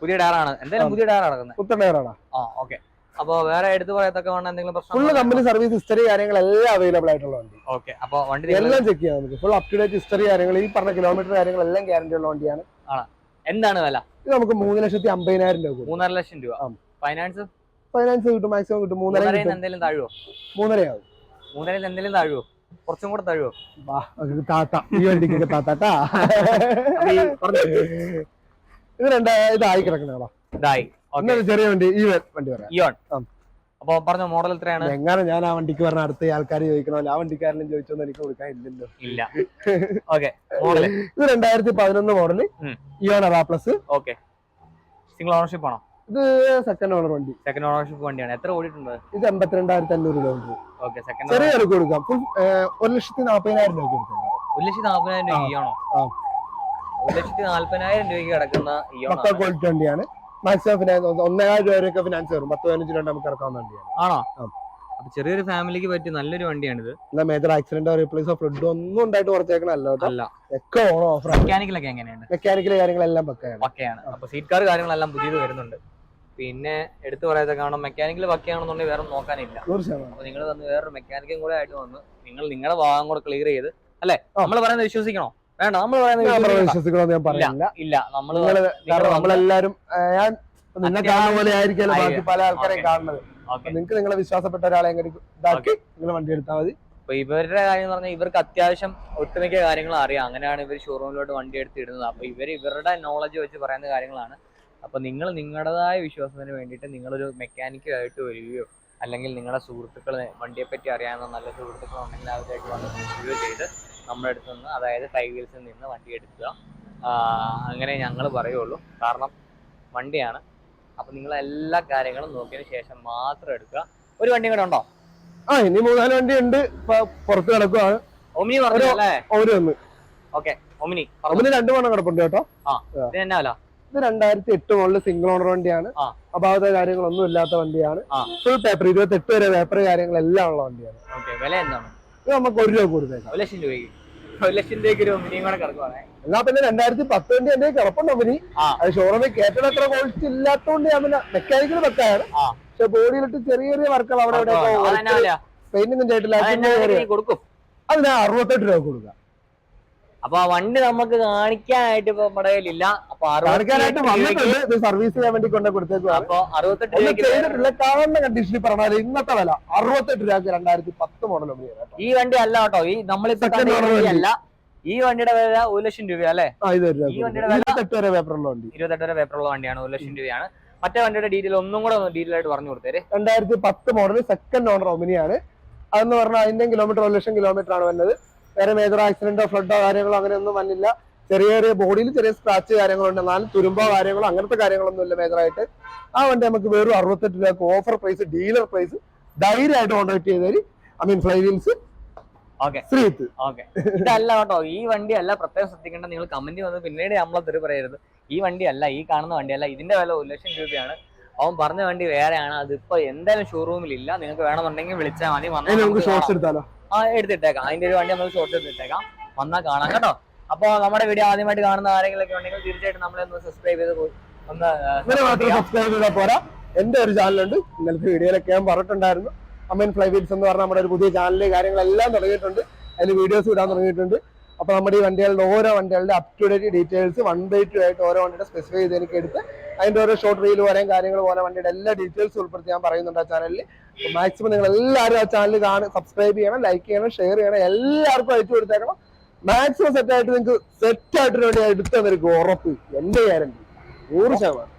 പുതിയ ടയറാണ്. എന്തായാലും പുതിയ ടയർ നടക്കുന്നത് പുത്തൻ ടയറാണ്. ആ ഓക്കെ. അപ്പൊ വേറെ എടുത്തു പറയത്തൊക്കെ എന്തെങ്കിലും full full company service history കാര്യങ്ങളെല്ലാം അവൈലബിൾ ആയിട്ടുള്ള വണ്ടി. ഓക്കെ അപ്പൊ വണ്ടി എല്ലാം ചെക്ക് ചെയ്യാം നമുക്ക്. Full up to date history കാര്യങ്ങൾ ഈ പറഞ്ഞ കിലോമീറ്റർ കാര്യങ്ങളെല്ലാം ഗ്യാരണ്ടി ഉള്ള വണ്ടിയാണ്. എന്താണ് വില? ഇത് നമുക്ക് മൂന്ന് ലക്ഷത്തി അമ്പതിനായിരം രൂപ മൂന്നര ലക്ഷം രൂപ. ഫൈനാൻസ് ഫൈനാൻസ് കിട്ടും മാക്സിമം കിട്ടും. മൂന്നര എന്തെങ്കിലും താഴുവോ? മൂന്നരയാവും. മൂന്നരയിൽ എന്തെങ്കിലും താഴുവോ? കുറച്ചും കൂടെ തഴുവോ? താത്ത. ഈ വണ്ടിക്കൊക്കെ താത്താട്ടാ ഇത് രണ്ടാ ഇതായി കിടക്കുന്നതാണോ ഇതായി. ചെറിയ വണ്ടി ഈ വണ്ടി പറയാം. ഇയോൺ. അപ്പൊ പറഞ്ഞ മോഡൽ എത്രയാണ്? എങ്ങനെ ഞാൻ ആ വണ്ടിക്ക് പറഞ്ഞ അടുത്ത ആൾക്കാർ ചോദിക്കണോ ആ വണ്ടിക്കാരനും ചോദിച്ചോന്ന് എനിക്ക് കൊടുക്കാൻ ഇല്ലല്ലോ. ഇല്ല. ഓക്കെ മോഡൽ ഇത് രണ്ടായിരത്തി പതിനൊന്ന് model. Eon Arrah plus okay single ownership ആണോ? ഇത് സെക്കൻഡ് ഓണർ വണ്ടി. സെക്കൻഡ് ഓണർഷിപ്പ് വണ്ടിയാണ്. എത്ര ഓടിയിട്ടുണ്ട്? ഇത് എൺപത്തിരണ്ടായിരത്തി അഞ്ഞൂറ് കിലോമീറ്റർ ഓക്കെ സെക്കൻഡ് ചെറിയ ഇറക്കി കൊടുക്കാം. ഫുൾ ഒരു ലക്ഷത്തി നാൽപ്പതിനായിരം രൂപ കൊടുക്കാം. ഒരു ലക്ഷത്തി നാൽപ്പതിനായിരം രൂപ ഇയോണോ ഒരു ലക്ഷത്തി നാൽപ്പതിനായിരം രൂപയ്ക്ക് കിടക്കുന്ന ഇയോൺ പക്ക ക്വാളിറ്റി വണ്ടിയാണ്. മാക്സിമം ഫിനാൻസ് ഒന്നേകായിരം രൂപ വരെയൊക്കെ ഫിനാൻസ് കയറും പത്ത് പതിനഞ്ച് രൂപ നമുക്ക് ഇറക്കാൻ വേണ്ടിയാണ് ആണോ. അപ്പൊ ചെറിയൊരു ഫാമിലിക്ക് പറ്റിയ നല്ലൊരു വണ്ടിയാണിത്. അല്ല മേജർ ആക്സിഡന്റോ റീപ്ലേസോ ഫ്ലഡ് ഒന്നും ഉണ്ടായിട്ട് കുറച്ചേക്കണല്ലോ കേട്ടോ. അല്ല. ഒക്കെ ഓണം ഓഫർ മെക്കാനിക്കലൊക്കെ എങ്ങനെയാണ് മെക്കാനിക്കൽ കാര്യങ്ങളെല്ലാം പക്കയാണ്. പക്കയാണ്. അപ്പൊ സീറ്റ് കാർ കാര്യങ്ങളെല്ലാം പുതിയത് വരുന്നുണ്ട്. പിന്നെ എടുത്തു പറയാത്ത കാരണം മെക്കാനിക്കൽ പക്കയാണെന്നുണ്ടെങ്കിൽ വേറെ നോക്കാനില്ല. അപ്പൊ നിങ്ങൾ വന്ന് വേറൊരു മെക്കാനിക്കും കൂടെ ആയിട്ട് വന്ന് നിങ്ങൾ നിങ്ങളുടെ ഭാഗം കൂടെ ക്ലിയർ ചെയ്ത് അല്ലേ. നമ്മൾ പറയുന്നത് വിശ്വസിക്കണോ? വേണ്ട നമ്മൾ പറയുന്നത് ഞാൻ പറയില്ല ഇല്ല നമ്മൾ കാരണം നമ്മളെല്ലാരും ഞാൻ നിന്നെ കാണുന്ന പോലെ ആയിരിക്കും ബാക്കി പല ആൾക്കാരെയും കാണുന്നത്. നിങ്ങൾക്ക് നിങ്ങളെ വിശ്വാസപ്പെട്ട ഒരാളെ ഇതാക്കി നിങ്ങൾ വണ്ടി എടുത്താൽ മതി. അപ്പൊ ഇവരുടെ കാര്യം എന്ന് പറഞ്ഞാൽ ഇവർക്ക് അത്യാവശ്യം ഒട്ടുമിക്ക കാര്യങ്ങൾ അറിയാം. അങ്ങനെയാണ് ഇവർ ഷോറൂമിലോട്ട് വണ്ടി എടുത്ത് ഇടുന്നത്. അപ്പൊ ഇവർ ഇവരുടെ നോളജ് വെച്ച് പറയുന്ന കാര്യങ്ങളാണ്. അപ്പൊ നിങ്ങൾ നിങ്ങളുടേതായ വിശ്വാസത്തിന് വേണ്ടിയിട്ട് നിങ്ങളൊരു മെക്കാനിക്കായിട്ട് വരികയോ അല്ലെങ്കിൽ നിങ്ങളുടെ സുഹൃത്തുക്കളെ വണ്ടിയെ പറ്റി അറിയാവുന്ന നല്ല സുഹൃത്തുക്കൾ ഉണ്ടെങ്കിൽ അവരായിട്ട് വന്ന് റിവ്യൂ ചെയ്ത് നമ്മുടെ അടുത്ത് നിന്ന് അതായത് ഫൈവ് വീൽസിൽ നിന്ന് വണ്ടി എടുക്കുക. അങ്ങനെ ഞങ്ങൾ പറയുള്ളൂ. കാരണം വണ്ടിയാണ്. അപ്പൊ നിങ്ങൾ എല്ലാ കാര്യങ്ങളും നോക്കിയതിന് ശേഷം മാത്രം എടുക്കുക. ഒരു വണ്ടി കൂടെ ഉണ്ടോ? ആ ഇനി മൂന്നാൽ വണ്ടി ഉണ്ട് പുറത്ത് കിടക്കുവാണ്. ഒമിനി പറഞ്ഞു അല്ലേ ഓരോ ഒന്ന് ഓക്കെ ഒമിനി ഒമിനി രണ്ടു മണം കിടപ്പുണ്ട് കേട്ടോ. ആ ഇത് ഇത് രണ്ടായിരത്തി എട്ട് മുകളിൽ സിംഗിൾ ഓണർ വണ്ടിയാണ്. അപാകത കാര്യങ്ങളൊന്നും ഇല്ലാത്ത വണ്ടിയാണ്. ഫുൾ പേപ്പർ ഇരുപത്തി എട്ട് വരെ പേപ്പർ കാര്യങ്ങളെല്ലാം ഉള്ള വണ്ടിയാണ്. വില എന്താണ്? ഇത് നമുക്ക് ഒരു രൂപ ഒരു ലക്ഷം രൂപയ്ക്ക്. ഒരു ലക്ഷം രൂപയ്ക്ക് ഒരു ഒമിനിയും കൂടെ കിടക്കുവാണേ. എന്നാ പിന്നെ രണ്ടായിരത്തി പത്തിന്റെ എന്റെ കിടപ്പുണ്ട്. അത് ഷോറൂമിൽ കേട്ടത് അത്ര ക്വാളിറ്റി ഇല്ലാത്തതുകൊണ്ട് ഞാൻ പിന്നെ മെക്കാനിക്കൽ വെക്കാണ് ആ. പക്ഷെ ബോഡിയിലിട്ട് ചെറിയ ചെറിയ വർക്കുകൾ അവിടെ പെയിന്റിംഗ് ചെയ്തിട്ടില്ല. അതിന് അറുപത്തെട്ട് രൂപ കൊടുക്കുക അപ്പൊ ആ വണ്ടി നമുക്ക് കാണിക്കാനായിട്ട് ഇപ്പൊ നമ്മുടെ കയ്യിലില്ല. അപ്പൊ സർവീസ് ചെയ്യാൻ വേണ്ടി കൊണ്ട് കൊടുത്തേക്കും അപ്പൊ അറുപത്തെട്ട് കാണുന്ന കണ്ടീഷനിൽ പറഞ്ഞാൽ ഇന്നത്തെ വില അറുപത്തെട്ട് രൂപ രണ്ടായിരത്തി പത്ത് മോഡൽ ഈ വണ്ടി അല്ല കേട്ടോ. ഈ നമ്മളിപ്പോ. അല്ല. ഈ വണ്ടിയുടെ വില ഒരു ലക്ഷം രൂപ അല്ലേ? ഈ വണ്ടിയുടെ. വില? വണ്ടി. ഇരുപത്തെട്ട് വരെ പേപ്പറുള്ള വണ്ടിയാണ്. ഒരു ലക്ഷം രൂപയാണ്. മറ്റേ വണ്ടിയുടെ ഡീറ്റെയിൽ ഒന്നും കൂടെ ഒന്ന് ഡീറ്റെയിൽ ആയിട്ട് പറഞ്ഞു കൊടുത്തേര്. രണ്ടായിരത്തി പത്ത് മോഡൽ സെക്കൻഡ് ഓണർ ഒമിനിയാണ് അതെന്ന് പറഞ്ഞാൽ അതിന്റെ കിലോമീറ്റർ ഒരു ലക്ഷം കിലോമീറ്റർ ആണ് വരുന്നത്. വേറെ മേജർ ആക്സിഡന്റോ ഫ്ലഡോ കാര്യങ്ങളോ അങ്ങനെയൊന്നും വന്നില്ല. ചെറിയ ചെറിയ ബോഡിയിൽ ചെറിയ സ്ക്രാച്ച് കാര്യങ്ങളുണ്ട്. എന്നാലും തുരുമ്പോ കാര്യങ്ങളോ അങ്ങനത്തെ കാര്യങ്ങളൊന്നും ഇല്ല മേജർ ആയിട്ട്. ആ വണ്ടി നമുക്ക് വെറും അറുപത്തെട്ട് രൂപക്ക് ഓഫർ പ്രൈസ് ഡീലർ പ്രൈസ് ധൈര്യമായിട്ട് കോൺടാക്ട് ചെയ്താൽ ഐ മീൻ ഫ്ലൈ വീൽസ് ശ്രീത്ത് ഇതല്ല കേട്ടോ. ഈ വണ്ടി അല്ല പ്രത്യേകം ശ്രദ്ധിക്കേണ്ട നിങ്ങൾ കമന്റ് വന്ന് പിന്നീട് നമ്മളെ തെറി പറയരുത്. ഈ വണ്ടി അല്ല ഈ കാണുന്ന വണ്ടിയല്ല ഇതിന്റെ വില ഒരു ലക്ഷം രൂപയാണ്. അവൻ പറഞ്ഞ വണ്ടി വേറെയാണ്. അതിപ്പോ എന്തായാലും ഷോറൂമിൽ ഇല്ല. നിങ്ങൾക്ക് വേണമെന്നുണ്ടെങ്കിൽ വിളിച്ചാൽ മതി. നമുക്ക് ഷോർട്സ് എടുത്താലോ? ആ എടുത്തിട്ടേക്കാം. അതിന്റെ ഒരു വണ്ടി നമ്മൾ ഷോർട്ട് എടുത്തിട്ടേക്കാം. വന്നാൽ കാണാം കേട്ടോ. അപ്പൊ നമ്മുടെ വീഡിയോ ആദ്യമായിട്ട് കാണുന്ന ആരെങ്കിലൊക്കെ ഉണ്ടെങ്കിൽ തീർച്ചയായിട്ടും നമ്മളെ ഒന്ന് സബ്സ്ക്രൈബ് ചെയ്ത് പോയി ഒന്ന് സബ്സ്ക്രൈബ് ചെയ്താൽ പോരാ. എന്റെ ഒരു ചാനലുണ്ട് ഇന്നലത്തെ വീഡിയോയിലൊക്കെ ഞാൻ പറഞ്ഞിട്ടുണ്ടായിരുന്നു. അമ്മൻ ഫ്ലൈ വീൽസ് എന്ന് പറഞ്ഞ നമ്മുടെ ഒരു പുതിയ ചാനൽ കാര്യങ്ങളെല്ലാം തുടങ്ങിയിട്ടുണ്ട്. അതിൽ വീഡിയോസ് ഇടാൻ തുടങ്ങിയിട്ടുണ്ട്. അപ്പൊ നമ്മുടെ ഈ വണ്ടികളുടെ ഓരോ വണ്ടികളുടെ up to date details one by two ആയിട്ട് ഓരോ വണ്ടിയുടെ സ്പെസിഫൈ ചെയ്ത് എനിക്ക് എടുത്ത് അതിന്റെ ഓരോ ഷോർട്ട് റീൽ പോലെയും കാര്യങ്ങൾ പോലെ വണ്ടിയുടെ എല്ലാ ഡീറ്റെയിൽസ് ഉൾപ്പെടുത്തി ഞാൻ പറയുന്നുണ്ട് ആ ചാനലിൽ മാക്സിമം നിങ്ങൾ എല്ലാവരും ആ ചാനൽ കാണും സബ്സ്ക്രൈബ് ചെയ്യണം ലൈക്ക് ചെയ്യണം ഷെയർ ചെയ്യണം എല്ലാവർക്കും അയച്ചു കൊടുത്തേക്കണം. മാക്സിമം സെറ്റ് ആയിട്ട് നിങ്ങൾക്ക് സെറ്റ് ആയിട്ട് വേണ്ടി എടുത്തു തന്നിരിക്കും ഉറപ്പ്. എന്റെ ഗ്യാരണ്ടി നൂറ് ശതമാനം.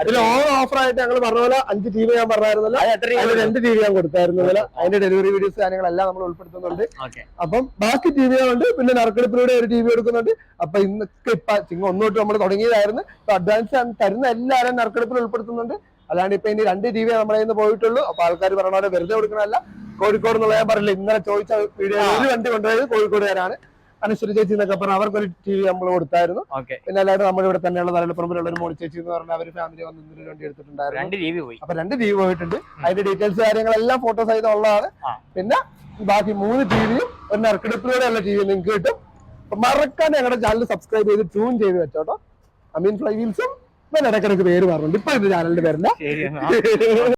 അതിൽ ഓൺ ഓഫർ ആയിട്ട് ഞങ്ങൾ പറഞ്ഞ പോലെ അഞ്ച് ടി വി ഞാൻ പറഞ്ഞായിരുന്നല്ലോ. അതിൽ രണ്ട് ടി വി ഞാൻ കൊടുത്തായിരുന്നല്ലോ അതിന്റെ ഡെലിവറി വീഡിയോസ് കാര്യങ്ങളെല്ലാം നമ്മൾ ഉൾപ്പെടുത്തുന്നുണ്ട്. അപ്പം ബാക്കി ടി വി ഉണ്ട്. പിന്നെ നറുക്കെടുപ്പിലൂടെ ഒരു ടി വി എടുക്കുന്നുണ്ട്. അപ്പൊ ഇന്നൊക്കെ ഇപ്പൊ ചിങ്ങ ഒന്നോട്ട് നമ്മൾ തുടങ്ങിയതായിരുന്നു. അഡ്വാൻസ് തരുന്ന എല്ലാവരും നറുക്കെടുപ്പിൽ ഉൾപ്പെടുത്തുന്നുണ്ട്. അല്ലാണ്ട് ഇപ്പൊ ഇനി രണ്ട് ടി വി നമ്മളെ ഇന്ന് നിന്ന് പോയിട്ടുള്ളൂ. അപ്പൊ ആൾക്കാർ പറഞ്ഞ വെറുതെ കൊടുക്കണമല്ല കോഴിക്കോട് എന്നുള്ള ഞാൻ പറഞ്ഞില്ല ഇന്നലെ ചോദിച്ച വീഡിയോ ഒരു വണ്ടി കൊണ്ടുപോയത് കോഴിക്കോടുകാരാണ്. അനുശ്വരി ചേച്ചി എന്നൊക്കെ പറഞ്ഞാൽ അവർക്കൊരു ടി വി നമ്മൾ കൊടുത്തായിരുന്നു. പിന്നെ അല്ലാതെ നമ്മുടെ ഇവിടെ തന്നെയുള്ള തലപ്പുറമ്പിലുള്ള ഒരു മോളി ചേച്ചി എന്ന് പറഞ്ഞാൽ അവർ ഫാമിലി വന്ന് ഇന്നൊരു വണ്ടി എടുത്തിട്ടുണ്ടായിരുന്നു. രണ്ട് പോയി. അപ്പൊ രണ്ട് ടി വി പോയിട്ടുണ്ട് അതിന്റെ ഡീറ്റെയിൽസ് കാര്യങ്ങളെല്ലാം ഫോട്ടോ സഹിതം ഉള്ളതാണ്. പിന്നെ ബാക്കി മൂന്ന് ടി വിയും ഒരു നറുക്കെടുപ്പിലൂടെയുള്ള ടി വി നിങ്ങൾക്ക് കിട്ടും. മറക്കാൻ ഞങ്ങളുടെ ചാനൽ സബ്സ്ക്രൈബ് ചെയ്ത് ട്യൂൺ ചെയ്ത് വെച്ചോട്ടോ. അമീൻ ഫ്ലൈ വീൽസും പിന്നെ ഇടയ്ക്കിടയ്ക്ക് പേര് പറഞ്ഞിട്ടുണ്ട് ഇപ്പൊ ഇത് ചാനലിന്റെ പേരില്ല.